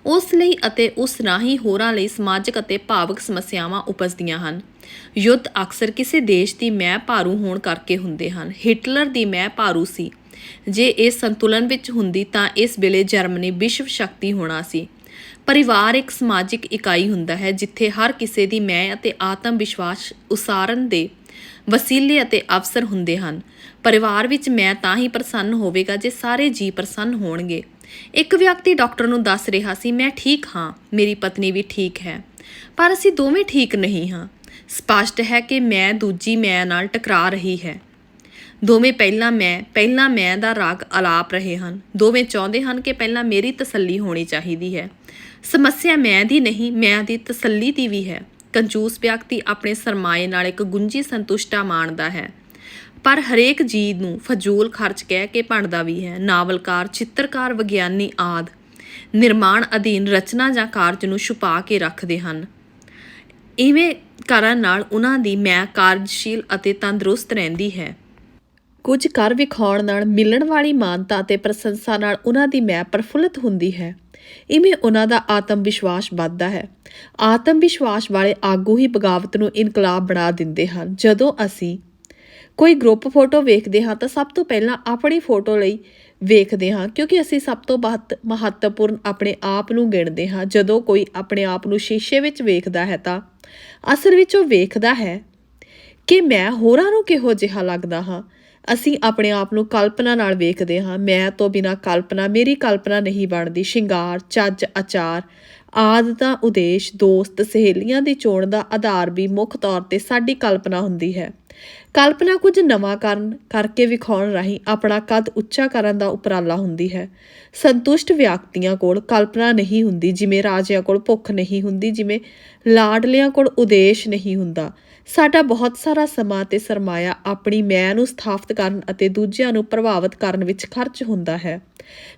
ਉਸ ਲਈ ਅਤੇ ਉਸ ਰਾਹੀਂ ਹੋਰਾਂ ਲਈ ਸਮਾਜਿਕ ਅਤੇ ਭਾਵਕ ਸਮੱਸਿਆਵਾਂ ਉਪਜਦੀਆਂ ਹਨ। ਯੁੱਧ ਅਕਸਰ ਕਿਸੇ ਦੇਸ਼ ਦੀ ਮੈਂ ਭਾਰੂ ਹੋਣ ਕਰਕੇ ਹੁੰਦੇ ਹਨ। ਹਿਟਲਰ ਦੀ ਮੈਂ ਭਾਰੂ ਸੀ। ਜੇ ਇਹ ਸੰਤੁਲਨ ਵਿੱਚ ਹੁੰਦੀ ਤਾਂ ਇਸ ਵੇਲੇ ਜਰਮਨੀ ਵਿਸ਼ਵ ਸ਼ਕਤੀ ਹੋਣਾ ਸੀ। ਪਰਿਵਾਰ ਇੱਕ ਸਮਾਜਿਕ ਇਕਾਈ ਹੁੰਦਾ ਹੈ, ਜਿੱਥੇ ਹਰ ਕਿਸੇ ਦੀ ਮੈਂ ਅਤੇ ਆਤਮ ਵਿਸ਼ਵਾਸ ਉਸਾਰਨ ਦੇ ਵਸੀਲੇ ਅਤੇ ਅਵਸਰ ਹੁੰਦੇ ਹਨ। ਪਰਿਵਾਰ ਵਿੱਚ ਮੈਂ ਤਾਂ ਹੀ ਪ੍ਰਸੰਨ ਹੋਵੇਗਾ ਜੇ ਸਾਰੇ ਜੀ ਪ੍ਰਸੰਨ ਹੋਣਗੇ। ਇੱਕ ਵਿਅਕਤੀ ਡਾਕਟਰ ਨੂੰ ਦੱਸ ਰਿਹਾ ਸੀ, ਮੈਂ ਠੀਕ ਹਾਂ, ਮੇਰੀ ਪਤਨੀ ਵੀ ਠੀਕ ਹੈ, ਪਰ ਅਸੀਂ ਦੋਵੇਂ ਠੀਕ ਨਹੀਂ ਹਾਂ। ਸਪਸ਼ਟ ਹੈ ਕਿ ਮੈਂ ਦੂਜੀ ਮੈਂ ਨਾਲ ਟਕਰਾ ਰਹੀ ਹੈ। ਦੋਵੇਂ ਪਹਿਲਾਂ ਮੈਂ ਪਹਿਲਾਂ ਮੈਂ ਦਾ ਰਾਗ ਆਲਾਪ ਰਹੇ ਹਨ। ਦੋਵੇਂ ਚਾਹੁੰਦੇ ਹਨ ਕਿ ਪਹਿਲਾਂ ਮੇਰੀ ਤਸੱਲੀ ਹੋਣੀ ਚਾਹੀਦੀ ਹੈ। ਸਮੱਸਿਆ ਮੈਂ ਦੀ ਨਹੀਂ, ਮੈਂ ਦੀ ਤਸੱਲੀ ਦੀ ਵੀ ਹੈ। ਕੰਜੂਸ ਵਿਅਕਤੀ ਆਪਣੇ ਸਰਮਾਏ ਨਾਲ ਇੱਕ ਗੁੰਜੀ ਸੰਤੁਸ਼ਟਾ ਮਾਣਦਾ ਹੈ। ਪਰ ਹਰੇਕ ਜੀ ਨੂੰ ਫਜ਼ੂਲ ਖਰਚ ਕਹਿ ਕੇ ਭੰਡਦਾ ਵੀ ਹੈ। ਨਾਵਲਕਾਰ, ਚਿੱਤਰਕਾਰ, ਵਿਗਿਆਨੀ ਆਦ ਨਿਰਮਾਣ ਅਧੀਨ ਰਚਨਾ ਜਾਂ ਕਾਰਜ ਨੂੰ ਛੁਪਾ ਕੇ ਰੱਖਦੇ ਹਨ। ਇਵੇਂ ਕਰਨ ਨਾਲ ਉਹਨਾਂ ਦੀ ਮੈਂ ਕਾਰਜਸ਼ੀਲ ਅਤੇ ਤੰਦਰੁਸਤ ਰਹਿੰਦੀ ਹੈ। ਕੁਝ ਕਰ ਵਿਖਾਉਣ ਨਾਲ ਮਿਲਣ ਵਾਲੀ ਮਾਨਤਾ ਅਤੇ ਪ੍ਰਸ਼ੰਸਾ ਨਾਲ ਉਹਨਾਂ ਦੀ ਮੈਂ ਪ੍ਰਫੁੱਲਤ ਹੁੰਦੀ ਹੈ। ਇਵੇਂ ਉਹਨਾਂ ਦਾ ਆਤਮ ਵਿਸ਼ਵਾਸ ਵੱਧਦਾ ਹੈ। ਆਤਮ ਵਿਸ਼ਵਾਸ ਵਾਲੇ ਆਗੂ ਹੀ ਬਗਾਵਤ ਨੂੰ ਇਨਕਲਾਬ ਬਣਾ ਦਿੰਦੇ ਹਨ। ਜਦੋਂ ਅਸੀਂ ਕੋਈ ਗਰੁੱਪ ਫੋਟੋ ਵੇਖਦੇ ਹਾਂ ਤਾਂ ਸਭ ਤੋਂ ਪਹਿਲਾਂ ਆਪਣੀ ਫੋਟੋ ਲਈ ਵੇਖਦੇ ਹਾਂ, ਕਿਉਂਕਿ ਅਸੀਂ ਸਭ ਤੋਂ ਬਹੁਤ ਮਹੱਤਵਪੂਰਨ ਆਪਣੇ ਆਪ ਨੂੰ ਗਿਣਦੇ ਹਾਂ। ਜਦੋਂ ਕੋਈ ਆਪਣੇ ਆਪ ਨੂੰ ਸ਼ੀਸ਼ੇ ਵਿੱਚ ਵੇਖਦਾ ਹੈ ਤਾਂ ਅਸਲ ਵਿੱਚ ਉਹ ਵੇਖਦਾ ਹੈ ਕਿ ਮੈਂ ਹੋਰਾਂ ਨੂੰ ਕਿਹੋ ਜਿਹਾ ਲੱਗਦਾ ਹਾਂ। ਅਸੀਂ ਆਪਣੇ ਆਪ ਨੂੰ ਕਲਪਨਾ ਨਾਲ ਵੇਖਦੇ ਹਾਂ। ਮੈਂ ਤੋਂ ਬਿਨਾ ਕਲਪਨਾ, ਮੇਰੀ ਕਲਪਨਾ ਨਹੀਂ ਬਣਦੀ। ਸ਼ਿੰਗਾਰ, ਚੱਜ ਆਦਿ ਦਾ ਉਦੇਸ਼ ਦੋਸਤ ਸਹੇਲੀਆਂ ਦੀ ਚੋਣ ਦਾ ਆਧਾਰ ਵੀ ਮੁੱਖ ਤੌਰ ਤੇ ਸਾਡੀ ਕਲਪਨਾ ਹੁੰਦੀ ਹੈ। ਕਲਪਨਾ ਕੁਝ ਨਵਾਂ ਕਰਨ ਕਰਕੇ ਵਿਖਾਉਣ ਰਾਹੀਂ ਆਪਣਾ ਕੱਦ ਉੱਚਾ ਕਰਨ ਦਾ ਉਪਰਾਲਾ ਹੁੰਦੀ ਹੈ। ਸੰਤੁਸ਼ਟ ਵਿਅਕਤੀਆਂ ਕੋਲ ਕਲਪਨਾ ਨਹੀਂ ਹੁੰਦੀ ਜਿਵੇਂ ਰਾਜਿਆਂ ਕੋਲ ਭੁੱਖ ਨਹੀਂ ਹੁੰਦੀ, ਜਿਵੇਂ ਲਾਡਲਿਆਂ ਕੋਲ ਉਦੇਸ਼ ਨਹੀਂ ਹੁੰਦਾ। ਸਾਡਾ ਬਹੁਤ ਸਾਰਾ ਸਮਾਂ ਤੇ ਸਰਮਾਇਆ ਆਪਣੀ ਮੈਂ ਨੂੰ ਸਥਾਪਿਤ ਕਰਨ ਅਤੇ ਦੂਜਿਆਂ ਨੂੰ ਪ੍ਰਭਾਵਿਤ ਕਰਨ ਵਿੱਚ ਖਰਚ ਹੁੰਦਾ ਹੈ।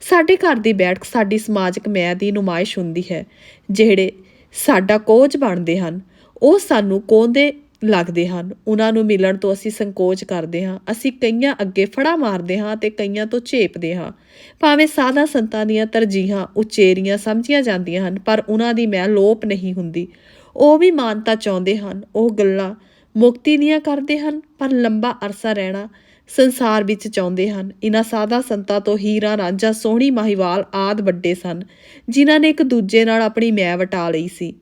ਸਾਡੇ ਘਰ ਦੀ ਬੈਠਕ ਸਾਡੀ ਸਮਾਜਿਕ ਮੈਂ ਦੀ ਨੁਮਾਇਸ਼ ਹੁੰਦੀ ਹੈ, ਜਿਹੜੇ ਸਾਡਾ ਕੋਚ ਬਣਦੇ ਹਨ, ਉਹ ਸਾਨੂੰ ਕੋਂਦੇ ਲੱਗਦੇ ਹਨ। ਉਹਨਾਂ ਨੂੰ ਮਿਲਣ ਤੋਂ ਅਸੀਂ ਸੰਕੋਚ ਕਰਦੇ ਹਾਂ, ਅਸੀਂ ਕਈਆਂ ਅੱਗੇ ਫੜਾ ਮਾਰਦੇ ਹਾਂ ਤੇ ਕਈਆਂ ਤੋਂ ਝੇਪਦੇ ਹਾਂ। ਭਾਵੇਂ ਸਾਦਾ ਸੰਤਾਂ ਦੀਆਂ ਤਰਜੀਹਾਂ ਉਚੇਰੀਆਂ ਸਮਝੀਆਂ ਜਾਂਦੀਆਂ ਹਨ, ਪਰ ਉਹਨਾਂ ਦੀ ਮੈਂ ਲੋਪ ਨਹੀਂ ਹੁੰਦੀ। ਉਹ ਵੀ ਮਾਨਤਾ ਚਾਹੁੰਦੇ ਹਨ, ਉਹ ਗੱਲਾਂ ਮੁਕਤੀ ਦੀਆਂ ਕਰਦੇ ਹਨ, ਪਰ ਲੰਬਾ ਅਰਸਾ ਰਹਿਣਾ ਸੰਸਾਰ ਵਿੱਚ ਚਾਹੁੰਦੇ ਹਨ। ਇਹਨਾਂ ਸਾਦਾ ਸੰਤਾਂ ਤੋਂ ਹੀਰਾ, ਰਾਂਝਾ, ਸੋਹਣੀ ਮਾਹੀਵਾਲ ਆਦ ਵੱਡੇ ਸਨ, ਜਿਨ੍ਹਾਂ ਨੇ ਇੱਕ ਦੂਜੇ ਨਾਲ ਆਪਣੀ ਮੈਂ ਵਟਾ ਲਈ ਸੀ।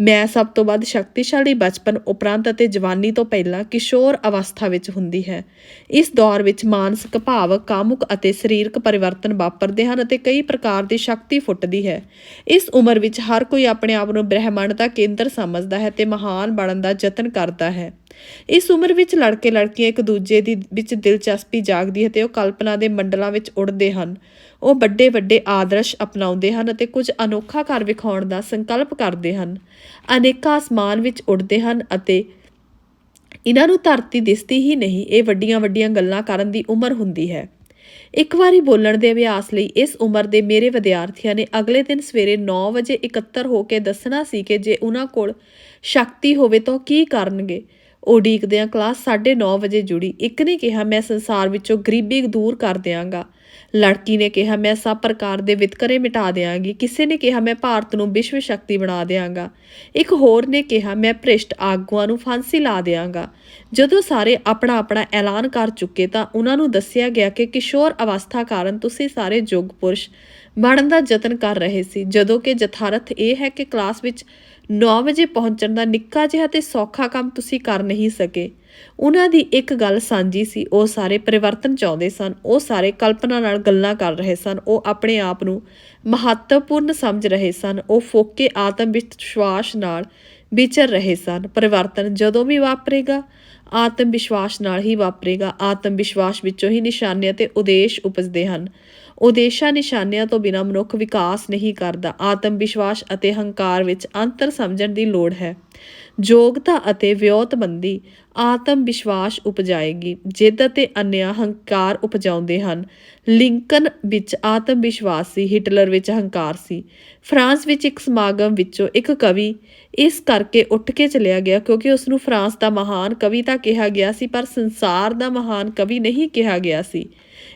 ਮੈਂ ਸਭ ਤੋਂ ਵੱਧ ਸ਼ਕਤੀਸ਼ਾਲੀ ਬਚਪਨ, ਉਪਰੰਤ ਅਤੇ ਜਵਾਨੀ ਤੋਂ ਪਹਿਲਾਂ ਕਿਸ਼ੋਰ ਅਵਸਥਾ ਵਿੱਚ ਹੁੰਦੀ ਹੈ। ਇਸ ਦੌਰ ਵਿੱਚ ਮਾਨਸਿਕ ਭਾਵ, ਕਾਮੁਕ ਅਤੇ ਸਰੀਰਕ ਪਰਿਵਰਤਨ ਵਾਪਰਦੇ ਹਨ ਅਤੇ ਕਈ ਪ੍ਰਕਾਰ ਦੀ ਸ਼ਕਤੀ ਫੁੱਟਦੀ ਹੈ। ਇਸ ਉਮਰ ਵਿੱਚ ਹਰ ਕੋਈ ਆਪਣੇ ਆਪ ਨੂੰ ਬ੍ਰਹਿਮੰਡ ਦਾ ਕੇਂਦਰ ਸਮਝਦਾ ਹੈ ਤੇ ਮਹਾਨ ਬਣਨ ਦਾ ਯਤਨ ਕਰਦਾ ਹੈ। ਇਸ ਉਮਰ ਵਿੱਚ ਲੜਕੇ ਲੜਕੀਆਂ ਇੱਕ ਦੂਜੇ ਦੀ ਵਿੱਚ ਦਿਲਚਸਪੀ ਜਾਗਦੀ ਹੈ ਤੇ ਉਹ ਕਲਪਨਾ ਦੇ ਮੰਡਲਾਂ ਵਿੱਚ ਉੜਦੇ ਹਨ। ਉਹ ਵੱਡੇ ਵੱਡੇ ਆਦਰਸ਼ ਅਪਣਾਉਂਦੇ ਹਨ ਅਤੇ ਕੁਝ ਅਨੋਖਾ ਘਰ ਵਿਖਾਉਣ ਦਾ ਸੰਕਲਪ ਕਰਦੇ ਹਨ। ਅਨੇਕਾਂ ਅਸਮਾਨ ਵਿੱਚ ਉੱਡਦੇ ਹਨ ਅਤੇ ਇਹਨਾਂ ਨੂੰ ਧਰਤੀ ਦਿਸਦੀ ਹੀ ਨਹੀਂ, ਇਹ ਵੱਡੀਆਂ ਵੱਡੀਆਂ ਗੱਲਾਂ ਕਰਨ ਦੀ ਉਮਰ ਹੁੰਦੀ ਹੈ। ਇੱਕ ਵਾਰੀ ਬੋਲਣ ਦੇ ਅਭਿਆਸ ਲਈ ਇਸ ਉਮਰ ਦੇ ਮੇਰੇ ਵਿਦਿਆਰਥੀਆਂ ਨੇ ਅਗਲੇ ਦਿਨ ਸਵੇਰੇ 9 ਵਜੇ ਇਕੱਤਰ ਹੋ ਕੇ ਦੱਸਣਾ ਸੀ ਕਿ ਜੇ ਉਹਨਾਂ ਕੋਲ ਸ਼ਕਤੀ ਹੋਵੇ ਤਾਂ ਉਹ ਕੀ ਕਰਨਗੇ। ਉਡੀਕਦਿਆਂ ਕਲਾਸ 9:30 ਵਜੇ ਜੁੜੀ। ਇੱਕ ਨੇ ਕਿਹਾ, ਮੈਂ ਸੰਸਾਰ ਵਿੱਚੋਂ ਗਰੀਬੀ ਦੂਰ ਕਰ ਦਿਆਂਗਾ। ਲੜਕੀ ਨੇ ਕਿਹਾ, ਮੈਂ ਸਭ ਪ੍ਰਕਾਰ ਦੇ ਵਿਤਕਰੇ ਮਿਟਾ ਦਿਆਂਗੀ। ਕਿਸੇ ਨੇ ਕਿਹਾ, ਮੈਂ ਭਾਰਤ ਨੂੰ ਵਿਸ਼ਵ ਸ਼ਕਤੀ ਬਣਾ ਦਿਆਂਗਾ। ਇੱਕ ਹੋਰ ਨੇ ਕਿਹਾ, ਮੈਂ ਭ੍ਰਿਸ਼ਟ ਆਗੂਆਂ ਨੂੰ ਫਾਂਸੀ ਲਾ ਦਿਆਂਗਾ। ਜਦੋਂ ਸਾਰੇ ਆਪਣਾ ਆਪਣਾ ਐਲਾਨ ਕਰ ਚੁੱਕੇ ਤਾਂ ਉਹਨਾਂ ਨੂੰ ਦੱਸਿਆ ਗਿਆ ਕਿ ਕਿਸ਼ੋਰ ਅਵਸਥਾ ਕਾਰਨ ਤੁਸੀਂ ਸਾਰੇ ਯੁੱਗ ਪੁਰਸ਼ ਬਣਨ ਦਾ ਯਤਨ ਕਰ ਰਹੇ ਸੀ। ਜਦੋਂ ਕਿ ਯਥਾਰਥ ਇਹ ਹੈ ਕਿ ਕਲਾਸ ਵਿੱਚ 9 ਵਜੇ ਪਹੁੰਚਣ ਦਾ ਨਿੱਕਾ ਜਿਹਾ ਤੇ ਸੌਖਾ ਕੰਮ ਤੁਸੀਂ ਕਰ ਨਹੀਂ ਸਕੇ। ਉਹਨਾਂ ਦੀ ਇੱਕ ਗੱਲ ਸਾਂਝੀ ਸੀ, ਉਹ ਸਾਰੇ ਪਰਿਵਰਤਨ ਚਾਹੁੰਦੇ ਸਨ, ਉਹ ਸਾਰੇ ਕਲਪਨਾ ਨਾਲ ਗੱਲਾਂ ਕਰ ਰਹੇ ਸਨ, ਉਹ ਆਪਣੇ ਆਪ ਨੂੰ ਮਹੱਤਵਪੂਰਨ ਸਮਝ ਰਹੇ ਸਨ, ਉਹ ਫੋਕੇ ਆਤਮ ਵਿਸ਼ਵਾਸ ਨਾਲ ਵਿਚਰ ਰਹੇ ਸਨ। ਪਰਿਵਰਤਨ ਜਦੋਂ ਵੀ ਵਾਪਰੇਗਾ, ਆਤਮ ਵਿਸ਼ਵਾਸ ਨਾਲ ਹੀ ਵਾਪਰੇਗਾ। ਆਤਮ ਵਿਸ਼ਵਾਸ ਵਿੱਚੋਂ ਹੀ ਨਿਸ਼ਾਨੇ ਅਤੇ ਉਦੇਸ਼ ਉਪਜਦੇ ਹਨ। ਉਦੇਸ਼ਾਂ ਨਿਸ਼ਾਨਿਆਂ ਤੋਂ ਬਿਨਾਂ ਮਨੁੱਖ ਵਿਕਾਸ ਨਹੀਂ ਕਰਦਾ। ਆਤਮ ਵਿਸ਼ਵਾਸ ਅਤੇ ਹੰਕਾਰ ਵਿੱਚ ਅੰਤਰ ਸਮਝਣ ਦੀ ਲੋੜ ਹੈ। ਯੋਗਤਾ ਅਤੇ ਵਿਉਤਬੰਦੀ ਆਤਮ ਵਿਸ਼ਵਾਸ ਉਪਜਾਏਗੀ, ਜਿੱਦ ਅਤੇ ਅਨਿਆ ਹੰਕਾਰ ਉਪਜਾਉਂਦੇ ਹਨ। ਲਿੰਕਨ ਵਿੱਚ ਆਤਮ ਵਿਸ਼ਵਾਸ ਸੀ, ਹਿਟਲਰ ਵਿੱਚ ਹੰਕਾਰ ਸੀ। ਫਰਾਂਸ ਵਿੱਚ ਇੱਕ ਸਮਾਗਮ ਵਿੱਚੋਂ ਇੱਕ ਕਵੀ ਇਸ ਕਰਕੇ ਉੱਠ ਕੇ ਚਲਿਆ ਗਿਆ ਕਿਉਂਕਿ ਉਸ ਨੂੰ ਫਰਾਂਸ ਦਾ ਮਹਾਨ ਕਵੀ ਤਾਂ ਕਿਹਾ ਗਿਆ ਸੀ, ਪਰ ਸੰਸਾਰ ਦਾ ਮਹਾਨ ਕਵੀ ਨਹੀਂ ਕਿਹਾ ਗਿਆ ਸੀ।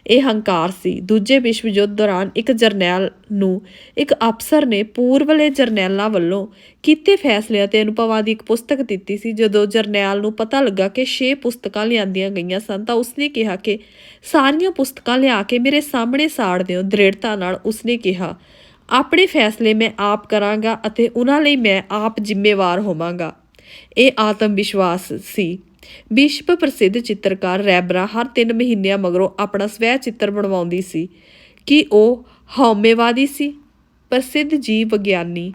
ਇਹ ਹੰਕਾਰ ਸੀ। ਦੂਜੇ ਵਿਸ਼ਵ ਯੁੱਧ ਦੌਰਾਨ ਇੱਕ ਜਰਨੈਲ ਨੂੰ ਇੱਕ ਅਫਸਰ ਨੇ ਪੂਰਵਲੇ ਜਰਨੈਲਾਂ ਵੱਲੋਂ ਕੀਤੇ ਫੈਸਲਿਆਂ ਤੇ ਅਨੁਭਵਾਂ ਦੀ ਇੱਕ ਪੁਸਤਕ ਦਿੱਤੀ ਸੀ। ਜਦੋਂ ਜਰਨੈਲ ਨੂੰ ਪਤਾ ਲੱਗਾ ਕਿ 6 ਪੁਸਤਕਾਂ ਲਿਆਂਦੀਆਂ ਗਈਆਂ ਸਨ ਤਾਂ ਉਸਨੇ ਕਿਹਾ ਕਿ ਸਾਰੀਆਂ ਪੁਸਤਕਾਂ ਲਿਆ ਕੇ ਮੇਰੇ ਸਾਹਮਣੇ ਸਾੜ ਦਿਓ। ਦ੍ਰਿੜਤਾ ਨਾਲ ਉਸਨੇ ਕਿਹਾ, ਆਪਣੇ ਫੈਸਲੇ ਮੈਂ ਆਪ ਕਰਾਂਗਾ ਅਤੇ ਉਹਨਾਂ ਲਈ ਮੈਂ ਆਪ ਜ਼ਿੰਮੇਵਾਰ ਹੋਵਾਂਗਾ। ਇਹ ਆਤਮ ਵਿਸ਼ਵਾਸ ਸੀ। ਵਿਸ਼ਵ ਪ੍ਰਸਿੱਧ ਚਿੱਤਰਕਾਰ ਰੈਬਰਾ ਹਰ 3 ਮਹੀਨਿਆਂ ਮਗਰੋਂ ਆਪਣਾ ਸਵੈ ਚਿੱਤਰ ਬਣਵਾਉਂਦੀ ਸੀ ਕਿ ਉਹ ਹਉਮੈਵਾਦੀ ਸੀ। ਪ੍ਰਸਿੱਧ ਜੀਵ ਵਿਗਿਆਨੀ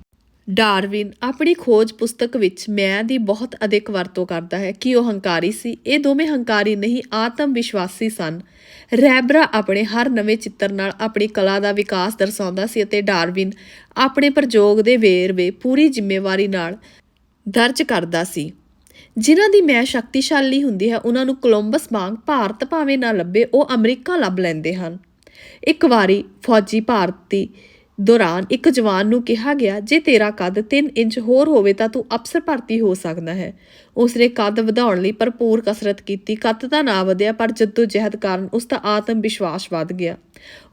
ਡਾਰਵਿਨ ਆਪਣੀ ਖੋਜ ਪੁਸਤਕ ਵਿੱਚ ਮੈਂ ਦੀ ਬਹੁਤ ਅਧਿਕ ਵਰਤੋਂ ਕਰਦਾ ਹੈ ਕਿ ਉਹ ਹੰਕਾਰੀ ਸੀ। ਇਹ ਦੋਵੇਂ ਹੰਕਾਰੀ ਨਹੀਂ, ਆਤਮ ਵਿਸ਼ਵਾਸੀ ਸਨ। ਰੈਬਰਾ ਆਪਣੇ ਹਰ ਨਵੇਂ ਚਿੱਤਰ ਨਾਲ ਆਪਣੀ ਕਲਾ ਦਾ ਵਿਕਾਸ ਦਰਸਾਉਂਦਾ ਸੀ ਅਤੇ ਡਾਰਵਿਨ ਆਪਣੇ ਪ੍ਰਯੋਗ ਦੇ ਵੇਰਵੇ ਪੂਰੀ ਜ਼ਿੰਮੇਵਾਰੀ ਨਾਲ ਦਰਜ ਕਰਦਾ ਸੀ। ਜਿਨ੍ਹਾਂ ਦੀ ਮੈਂ ਸ਼ਕਤੀਸ਼ਾਲੀ ਹੁੰਦੀ ਹੈ, ਉਹਨਾਂ ਨੂੰ ਕੋਲੰਬਸ ਵਾਂਗ ਭਾਰਤ ਭਾਵੇਂ ਨਾ ਲੱਭੇ, ਉਹ ਅਮਰੀਕਾ ਲੱਭ ਲੈਂਦੇ ਹਨ। ਇੱਕ ਵਾਰੀ ਫੌਜੀ ਭਾਰਤੀ ਦੌਰਾਨ ਇੱਕ ਜਵਾਨ ਨੂੰ ਕਿਹਾ ਗਿਆ, ਜੇ ਤੇਰਾ ਕੱਦ 3 ਇੰਚ ਹੋਰ ਹੋਵੇ ਤਾਂ ਤੂੰ ਅਫਸਰ ਭਰਤੀ ਹੋ ਸਕਦਾ ਹੈ। ਉਸਨੇ ਕੱਦ ਵਧਾਉਣ ਲਈ ਭਰਪੂਰ ਕਸਰਤ ਕੀਤੀ। ਕੱਦ ਤਾਂ ਨਾ ਵਧਿਆ, ਪਰ ਜਹਿਦ ਕਾਰਨ ਉਸ ਦਾ ਆਤਮ ਵਿਸ਼ਵਾਸ ਵਧ ਗਿਆ।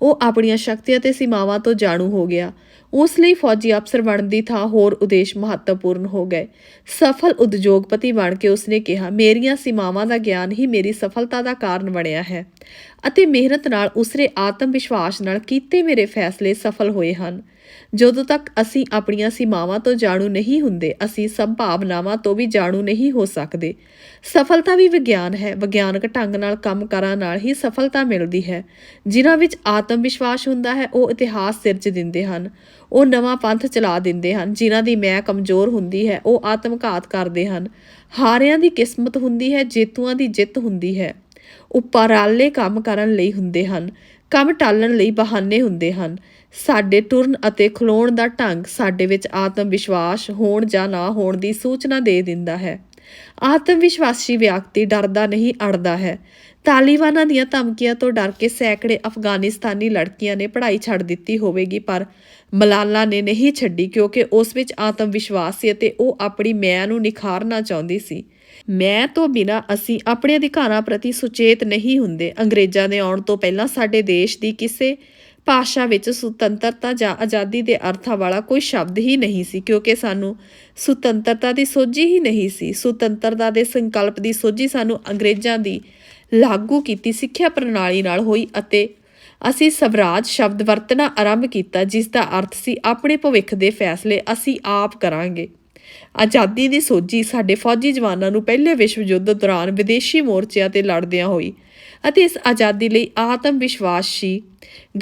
ਉਹ ਆਪਣੀਆਂ ਸ਼ਕਤੀਆਂ ਤੇ ਸੀਮਾਵਾਂ ਤੋਂ ਜਾਣੂ ਹੋ ਗਿਆ। ਉਸ ਲਈ ਫੌਜੀ ਅਫਸਰ ਬਣਨ ਦੀ ਥਾਂ ਹੋਰ ਉਦੇਸ਼ ਮਹੱਤਵਪੂਰਨ ਹੋ ਗਏ। ਸਫਲ ਉਦਯੋਗਪਤੀ ਬਣ ਕੇ ਉਸਨੇ ਕਿਹਾ, ਮੇਰੀਆਂ ਸੀਮਾਵਾਂ ਦਾ ਗਿਆਨ ਹੀ ਮੇਰੀ ਸਫਲਤਾ ਦਾ ਕਾਰਨ ਬਣਿਆ ਹੈ ਅਤੇ ਮਿਹਨਤ ਨਾਲ ਉਸਰੇ ਆਤਮ ਵਿਸ਼ਵਾਸ ਨਾਲ ਕੀਤੇ ਮੇਰੇ ਫੈਸਲੇ ਸਫਲ ਹੋਏ ਹਨ। ਜਦੋਂ ਤੱਕ ਅਸੀਂ ਆਪਣੀਆਂ ਸੀਮਾਵਾਂ ਤੋਂ ਜਾਣੂ ਨਹੀਂ ਹੁੰਦੇ, ਅਸੀਂ ਸੰਭਾਵਨਾਵਾਂ ਤੋਂ ਵੀ ਜਾਣੂ ਨਹੀਂ ਹੋ ਸਕਦੇ। ਸਫਲਤਾ ਵੀ ਵਿਗਿਆਨ ਹੈ। ਵਿਗਿਆਨਕ ਢੰਗ ਨਾਲ ਕੰਮ ਕਰਾਂ ਨਾਲ ਹੀ ਸਫਲਤਾ ਮਿਲਦੀ ਹੈ। ਜਿਨ੍ਹਾਂ ਵਿੱਚ ਆਤਮ ਵਿਸ਼ਵਾਸ ਹੁੰਦਾ ਹੈ, ਉਹ ਇਤਿਹਾਸ ਸਿਰਜ ਦਿੰਦੇ ਹਨ। ਉਹ ਨਵਾਂ ਪੰਥ ਚਲਾ ਦਿੰਦੇ ਹਨ। ਜਿਨ੍ਹਾਂ ਦੀ ਮੈਂ ਕਮਜ਼ੋਰ ਹੁੰਦੀ ਹੈ, ਉਹ ਆਤਮਘਾਤ ਕਰਦੇ ਹਨ। ਹਾਰਿਆਂ ਦੀ ਕਿਸਮਤ ਹੁੰਦੀ ਹੈ, ਜੇਤੂਆਂ ਦੀ ਜਿੱਤ ਹੁੰਦੀ ਹੈ। ਉਪਰਾਲੇ ਕੰਮ ਕਰਨ ਲਈ ਹੁੰਦੇ ਹਨ। ਕੰਮ ਟਾਲਣ ਲਈ ਬਹਾਨੇ ਹੁੰਦੇ ਹਨ। ਸਾਡੇ ਟੁਰਨ ਅਤੇ ਖਲੋਣ ਦਾ ਢੰਗ ਸਾਡੇ ਵਿੱਚ ਆਤਮ ਵਿਸ਼ਵਾਸ ਹੋਣ ਜਾਂ ਨਾ ਹੋਣ ਦੀ ਸੂਚਨਾ ਦੇ ਦਿੰਦਾ ਹੈ। ਆਤਮ ਵਿਸ਼ਵਾਸੀ ਵਿਅਕਤੀ ਡਰਦਾ ਨਹੀਂ, ਅੜਦਾ ਹੈ। ਤਾਲਿਬਾਨਾਂ ਦੀਆਂ ਧਮਕੀਆਂ ਤੋਂ ਡਰ ਕੇ ਸੈਂਕੜੇ ਅਫਗਾਨਿਸਤਾਨੀ ਲੜਕੀਆਂ ਨੇ ਪੜ੍ਹਾਈ ਛੱਡ ਦਿੱਤੀ ਹੋਵੇਗੀ, ਪਰ ਮਲਾਲਾ ਨੇ ਨਹੀਂ ਛੱਡੀ ਕਿਉਂਕਿ ਉਸ ਵਿੱਚ ਆਤਮ ਵਿਸ਼ਵਾਸ ਸੀ ਅਤੇ ਉਹ ਆਪਣੀ ਮੈਂ ਨੂੰ ਨਿਖਾਰਨਾ ਚਾਹੁੰਦੀ ਸੀ। ਮੈਂ ਤੋਂ ਬਿਨਾ ਅਸੀਂ ਆਪਣੇ ਅਧਿਕਾਰਾਂ ਪ੍ਰਤੀ ਸੁਚੇਤ ਨਹੀਂ ਹੁੰਦੇ। ਅੰਗਰੇਜ਼ਾਂ ਦੇ ਆਉਣ ਤੋਂ ਪਹਿਲਾਂ ਸਾਡੇ ਦੇਸ਼ ਦੀ ਕਿਸੇ ਭਾਸ਼ਾ ਵਿੱਚ ਸੁਤੰਤਰਤਾ ਜਾਂ ਆਜ਼ਾਦੀ ਦੇ ਅਰਥਾਂ ਵਾਲਾ ਕੋਈ ਸ਼ਬਦ ਹੀ ਨਹੀਂ ਸੀ, ਕਿਉਂਕਿ ਸਾਨੂੰ ਸੁਤੰਤਰਤਾ ਦੀ ਸੋਝੀ ਹੀ ਨਹੀਂ ਸੀ। ਸੁਤੰਤਰਤਾ ਦੇ ਸੰਕਲਪ ਦੀ ਸੋਝੀ ਸਾਨੂੰ ਅੰਗਰੇਜ਼ਾਂ ਦੀ ਲਾਗੂ ਕੀਤੀ ਸਿੱਖਿਆ ਪ੍ਰਣਾਲੀ ਨਾਲ ਹੋਈ ਅਤੇ ਅਸੀਂ ਸਵਰਾਜ ਸ਼ਬਦ ਵਰਤਣਾ ਆਰੰਭ ਕੀਤਾ, ਜਿਸ ਦਾ ਅਰਥ ਸੀ, ਆਪਣੇ ਭਵਿੱਖ ਦੇ ਫੈਸਲੇ ਅਸੀਂ ਆਪ ਕਰਾਂਗੇ। ਆਜ਼ਾਦੀ ਦੀ ਸੋਝੀ ਸਾਡੇ ਫੌਜੀ ਜਵਾਨਾਂ ਨੂੰ ਪਹਿਲੇ ਵਿਸ਼ਵ ਯੁੱਧ ਦੌਰਾਨ ਵਿਦੇਸ਼ੀ ਮੋਰਚਿਆਂ ਤੇ ਲੜਦਿਆਂ ਹੋਈ ਅਤੇ ਇਸ ਆਜ਼ਾਦੀ ਲਈ ਆਤਮ ਵਿਸ਼ਵਾਸ ਸੀ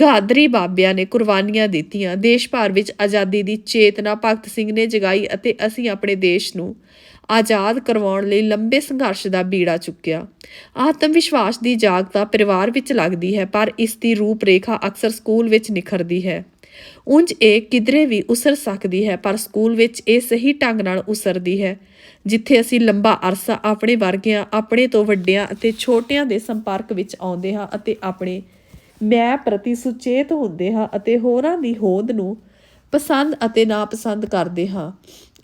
ਗਾਦਰੀ ਬਾਬਿਆਂ ਨੇ ਕੁਰਬਾਨੀਆਂ ਦਿੱਤੀਆਂ। ਦੇਸ਼ ਭਰ ਵਿੱਚ ਆਜ਼ਾਦੀ ਦੀ ਚੇਤਨਾ ਭਗਤ ਸਿੰਘ ਨੇ ਜਗਾਈ ਅਤੇ ਅਸੀਂ ਆਪਣੇ ਦੇਸ਼ ਨੂੰ ਆਜ਼ਾਦ ਕਰਵਾਉਣ ਲਈ ਲੰਬੇ ਸੰਘਰਸ਼ ਦਾ ਬੀੜਾ ਚੁੱਕਿਆ। ਆਤਮ ਵਿਸ਼ਵਾਸ ਦੀ ਜਾਗਤਾ ਪਰਿਵਾਰ ਵਿੱਚ ਲੱਗਦੀ ਹੈ, ਪਰ ਇਸ ਦੀ ਰੂਪ ਰੇਖਾ ਅਕਸਰ ਸਕੂਲ ਵਿੱਚ ਨਿਖਰਦੀ ਹੈ। ਉਂਝ ਇਹ ਕਿਧਰੇ ਵੀ ਉਸਰ ਸਕਦੀ ਹੈ, ਪਰ ਸਕੂਲ ਵਿੱਚ ਇਹ ਸਹੀ ਢੰਗ ਨਾਲ ਉਸਰਦੀ ਹੈ, ਜਿੱਥੇ ਅਸੀਂ ਲੰਬਾ ਅਰਸਾ ਆਪਣੇ ਵਰਗਿਆਂ, ਆਪਣੇ ਤੋਂ ਵੱਡਿਆਂ ਅਤੇ ਛੋਟਿਆਂ ਦੇ ਸੰਪਰਕ ਵਿੱਚ ਆਉਂਦੇ ਹਾਂ ਅਤੇ ਆਪਣੇ ਮੈਂ ਪ੍ਰਤੀ ਸੁਚੇਤ ਹੁੰਦੇ ਹਾਂ ਅਤੇ ਹੋਰਾਂ ਦੀ ਹੋਂਦ ਨੂੰ ਪਸੰਦ ਅਤੇ ਨਾਪਸੰਦ ਕਰਦੇ ਹਾਂ।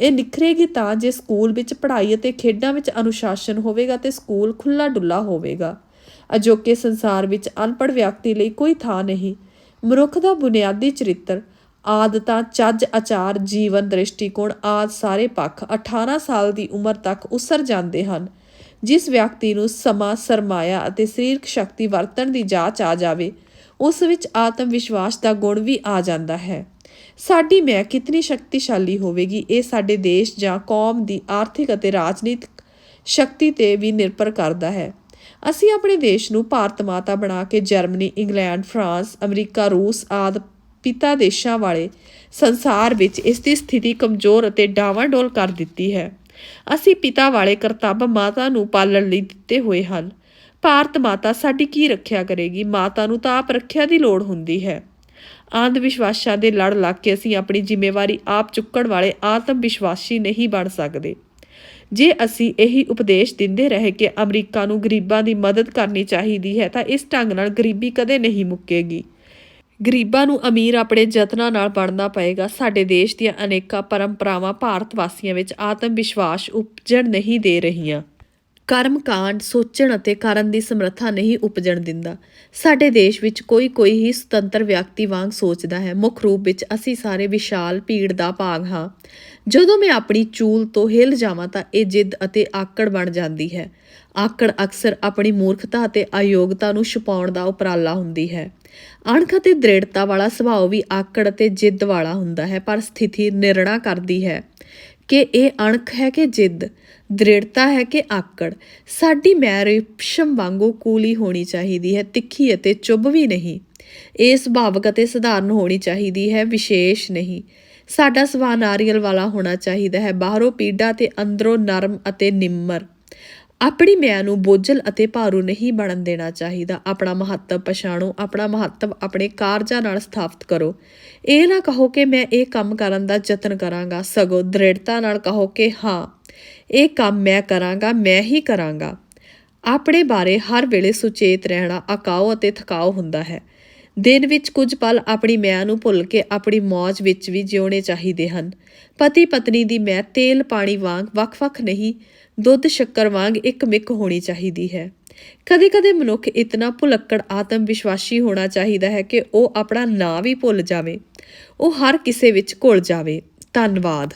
ਇਹ ਨਿਖਰੇਗੀ ਤਾਂ ਜੇ ਸਕੂਲ ਵਿੱਚ ਪੜ੍ਹਾਈ ਅਤੇ ਖੇਡਾਂ ਵਿੱਚ ਅਨੁਸ਼ਾਸਨ ਹੋਵੇਗਾ ਤੇ ਸਕੂਲ ਖੁੱਲਾ ਡੁੱਲਾ ਹੋਵੇਗਾ। ਅਜੋਕੇ ਸੰਸਾਰ ਵਿੱਚ ਅਨਪੜ੍ਹ ਵਿਅਕਤੀ ਲਈ ਕੋਈ ਥਾਂ ਨਹੀਂ। ਮਨੁੱਖ ਦਾ ਬੁਨਿਆਦੀ ਚਰਿੱਤਰ, ਆਦਤਾਂ, ਚੱਜ, ਆਚਾਰ, ਜੀਵਨ, ਦ੍ਰਿਸ਼ਟੀਕੋਣ ਆਦ ਸਾਰੇ ਪੱਖ 18 ਸਾਲ ਦੀ ਉਮਰ ਤੱਕ ਉਸਰ ਜਾਂਦੇ ਹਨ, ਜਿਸ ਵਿਅਕਤੀ ਨੂੰ ਸਮਾਂ, ਸਰਮਾਇਆ ਅਤੇ ਸਰੀਰਕ ਸ਼ਕਤੀ ਵਰਤਣ ਦੀ ਜਾਂਚ ਆ ਜਾਵੇ। ਉਸ ਵਿੱਚ ਆਤਮ ਵਿਸ਼ਵਾਸ ਦਾ ਗੁਣ ਵੀ ਆ ਜਾਂਦਾ ਹੈ। ਸਾਡੀ ਮੈਂ ਕਿਤਨੀ ਸ਼ਕਤੀਸ਼ਾਲੀ ਹੋਵੇਗੀ, ਇਹ ਸਾਡੇ ਦੇਸ਼ ਜਾਂ ਕੌਮ ਦੀ ਆਰਥਿਕ ਅਤੇ ਰਾਜਨੀਤਿਕ ਸ਼ਕਤੀ ਤੇ ਵੀ ਨਿਰਭਰ ਕਰਦਾ ਹੈ। ਅਸੀਂ ਆਪਣੇ ਦੇਸ਼ ਨੂੰ ਭਾਰਤ ਮਾਤਾ ਬਣਾ ਕੇ ਜਰਮਨੀ, ਇੰਗਲੈਂਡ, ਫਰਾਂਸ, ਅਮਰੀਕਾ, ਰੂਸ ਆਦਿ ਪਿਤਾ ਦੇਸ਼ਾਂ ਵਾਲੇ ਸੰਸਾਰ ਵਿੱਚ ਇਸ ਦੀ ਸਥਿਤੀ ਕਮਜ਼ੋਰ ਅਤੇ ਡਾਵਾਂਡੋਲ ਕਰ ਦਿੱਤੀ ਹੈ। ਅਸੀਂ ਪਿਤਾ ਵਾਲੇ ਕਰਤੱਵ ਮਾਤਾ ਨੂੰ ਪਾਲਣ ਲਈ ਦਿੱਤੇ ਹੋਏ ਹਨ। ਭਾਰਤ ਮਾਤਾ ਸਾਡੀ ਕੀ ਰੱਖਿਆ ਕਰੇਗੀ? ਮਾਤਾ ਨੂੰ ਤਾਂ ਆਪ ਰੱਖਿਆ ਦੀ ਲੋੜ ਹੁੰਦੀ ਹੈ। ਅੰਧ ਵਿਸ਼ਵਾਸਾਂ ਦੇ ਲੜ ਲੱਗ ਕੇ ਅਸੀਂ ਆਪਣੀ ਜ਼ਿੰਮੇਵਾਰੀ ਆਪ ਚੁੱਕਣ ਵਾਲੇ ਆਤਮ ਵਿਸ਼ਵਾਸੀ ਨਹੀਂ ਬਣ ਸਕਦੇ। ਜੇ ਅਸੀਂ ਇਹੀ ਉਪਦੇਸ਼ ਦਿੰਦੇ ਰਹੇ ਕਿ ਅਮਰੀਕਾ ਨੂੰ ਗਰੀਬਾਂ ਦੀ ਮਦਦ ਕਰਨੀ ਚਾਹੀਦੀ ਹੈ, ਤਾਂ ਇਸ ਢੰਗ ਨਾਲ ਗਰੀਬੀ ਕਦੇ ਨਹੀਂ ਮੁੱਕੇਗੀ। ਗਰੀਬਾਂ ਨੂੰ ਅਮੀਰ ਆਪਣੇ ਯਤਨਾਂ ਨਾਲ ਬਣਨਾ ਪਏਗਾ। ਸਾਡੇ ਦੇਸ਼ ਦੀਆਂ ਅਨੇਕਾਂ ਪਰੰਪਰਾਵਾਂ ਭਾਰਤ ਵਾਸੀਆਂ ਵਿੱਚ ਆਤਮ ਵਿਸ਼ਵਾਸ ਉਪਜਣ ਨਹੀਂ ਦੇ ਰਹੀਆਂ। ਕਰਮ ਕਾਂਡ ਸੋਚਣ ਅਤੇ ਕਰਨ ਦੀ ਸਮਰੱਥਾ ਨਹੀਂ ਉਪਜਣ ਦਿੰਦਾ। ਸਾਡੇ ਦੇਸ਼ ਵਿੱਚ ਕੋਈ ਕੋਈ ਹੀ ਸੁਤੰਤਰ ਵਿਅਕਤੀ ਵਾਂਗ ਸੋਚਦਾ ਹੈ। ਮੁੱਖ ਰੂਪ ਵਿੱਚ ਅਸੀਂ ਸਾਰੇ ਵਿਸ਼ਾਲ ਭੀੜ ਦਾ ਭਾਗ ਹਾਂ। ਜਦੋਂ ਮੈਂ ਆਪਣੀ ਚੂਲ ਤੋਂ ਹਿੱਲ ਜਾਵਾਂ ਤਾਂ ਇਹ ਜਿੱਦ ਅਤੇ ਆਕੜ ਬਣ ਜਾਂਦੀ ਹੈ। ਆਕੜ ਅਕਸਰ ਆਪਣੀ ਮੂਰਖਤਾ ਅਤੇ ਅਯੋਗਤਾ ਨੂੰ ਛੁਪਾਉਣ ਦਾ ਉਪਰਾਲਾ ਹੁੰਦੀ ਹੈ। ਅਣਖ ਅਤੇ ਦ੍ਰਿੜਤਾ ਵਾਲਾ ਸੁਭਾਅ ਵੀ ਆਕੜ ਅਤੇ ਜਿੱਦ ਵਾਲਾ ਹੁੰਦਾ ਹੈ, ਪਰ ਸਥਿਤੀ ਨਿਰਣਾ ਕਰਦੀ ਹੈ ਕਿ ਇਹ ਅਣਖ ਹੈ ਕਿ ਜਿੱਦ। ਦ੍ਰਿੜਤਾ ਹੈ ਕਿ ਆਕੜ ਸਾਡੀ ਮੈਂ ਰੇਸ਼ਮ ਵਾਂਗੂ ਕੂਲੀ ਹੋਣੀ ਚਾਹੀਦੀ ਹੈ, ਤਿੱਖੀ ਅਤੇ ਚੁੱਭ ਵੀ ਨਹੀਂ। ਇਹ ਸੁਭਾਵਕ ਅਤੇ ਸਧਾਰਨ ਹੋਣੀ ਚਾਹੀਦੀ ਹੈ, ਵਿਸ਼ੇਸ਼ ਨਹੀਂ। ਸਾਡਾ ਸੁਭਾਅ ਨਾਰੀਅਲ ਵਾਲਾ ਹੋਣਾ ਚਾਹੀਦਾ ਹੈ, ਬਾਹਰੋਂ ਪੀੜਾ ਤੇ ਅੰਦਰੋਂ ਨਰਮ ਅਤੇ ਨਿਮਰ। ਆਪਣੀ ਮੈਂ ਨੂੰ ਬੋਝਲ ਅਤੇ ਭਾਰੂ ਨਹੀਂ ਬਣਨ ਦੇਣਾ ਚਾਹੀਦਾ। ਆਪਣਾ ਮਹੱਤਵ ਪਛਾਣੋ, ਆਪਣਾ ਮਹੱਤਵ ਆਪਣੇ ਕਾਰਜਾਂ ਨਾਲ ਸਥਾਪਿਤ ਕਰੋ। ਇਹ ਨਾ ਕਹੋ ਕਿ ਮੈਂ ਇਹ ਕੰਮ ਕਰਨ ਦਾ ਯਤਨ ਕਰਾਂਗਾ, ਸਗੋਂ ਦ੍ਰਿੜਤਾ ਨਾਲ ਕਹੋ ਕਿ ਹਾਂ। ਇਹ ਕੰਮ ਮੈਂ ਕਰਾਂਗਾ, ਮੈਂ ਹੀ ਕਰਾਂਗਾ। ਆਪਣੇ ਬਾਰੇ ਹਰ ਵੇਲੇ ਸੁਚੇਤ ਰਹਿਣਾ ਅਕਾਓ ਅਤੇ ਥਕਾਓ ਹੁੰਦਾ ਹੈ। ਦਿਨ ਵਿੱਚ ਕੁਝ ਪਲ ਆਪਣੀ ਮੈਂ ਨੂੰ ਭੁੱਲ ਕੇ ਆਪਣੀ ਮੌਜ ਵਿੱਚ ਵੀ ਜਿਉਣੇ ਚਾਹੀਦੇ ਹਨ। ਪਤੀ ਪਤਨੀ ਦੀ ਮੈਂ ਤੇਲ ਪਾਣੀ ਵਾਂਗ ਵੱਖ-ਵੱਖ ਨਹੀਂ, ਦੁੱਧ ਸ਼ੱਕਰ ਵਾਂਗ ਇੱਕ ਮਿੱਕ ਹੋਣੀ ਚਾਹੀਦੀ ਹੈ। ਕਦੇ-ਕਦੇ ਮਨੁੱਖ ਇਤਨਾ ਭੁਲੱਕੜ ਆਤਮ ਵਿਸ਼ਵਾਸੀ ਹੋਣਾ ਚਾਹੀਦਾ ਹੈ ਕਿ ਉਹ ਆਪਣਾ ਨਾਂ ਵੀ ਭੁੱਲ ਜਾਵੇ। ਉਹ ਹਰ ਕਿਸੇ ਵਿੱਚ ਘੁਲ ਜਾਵੇ। ਧੰਨਵਾਦ।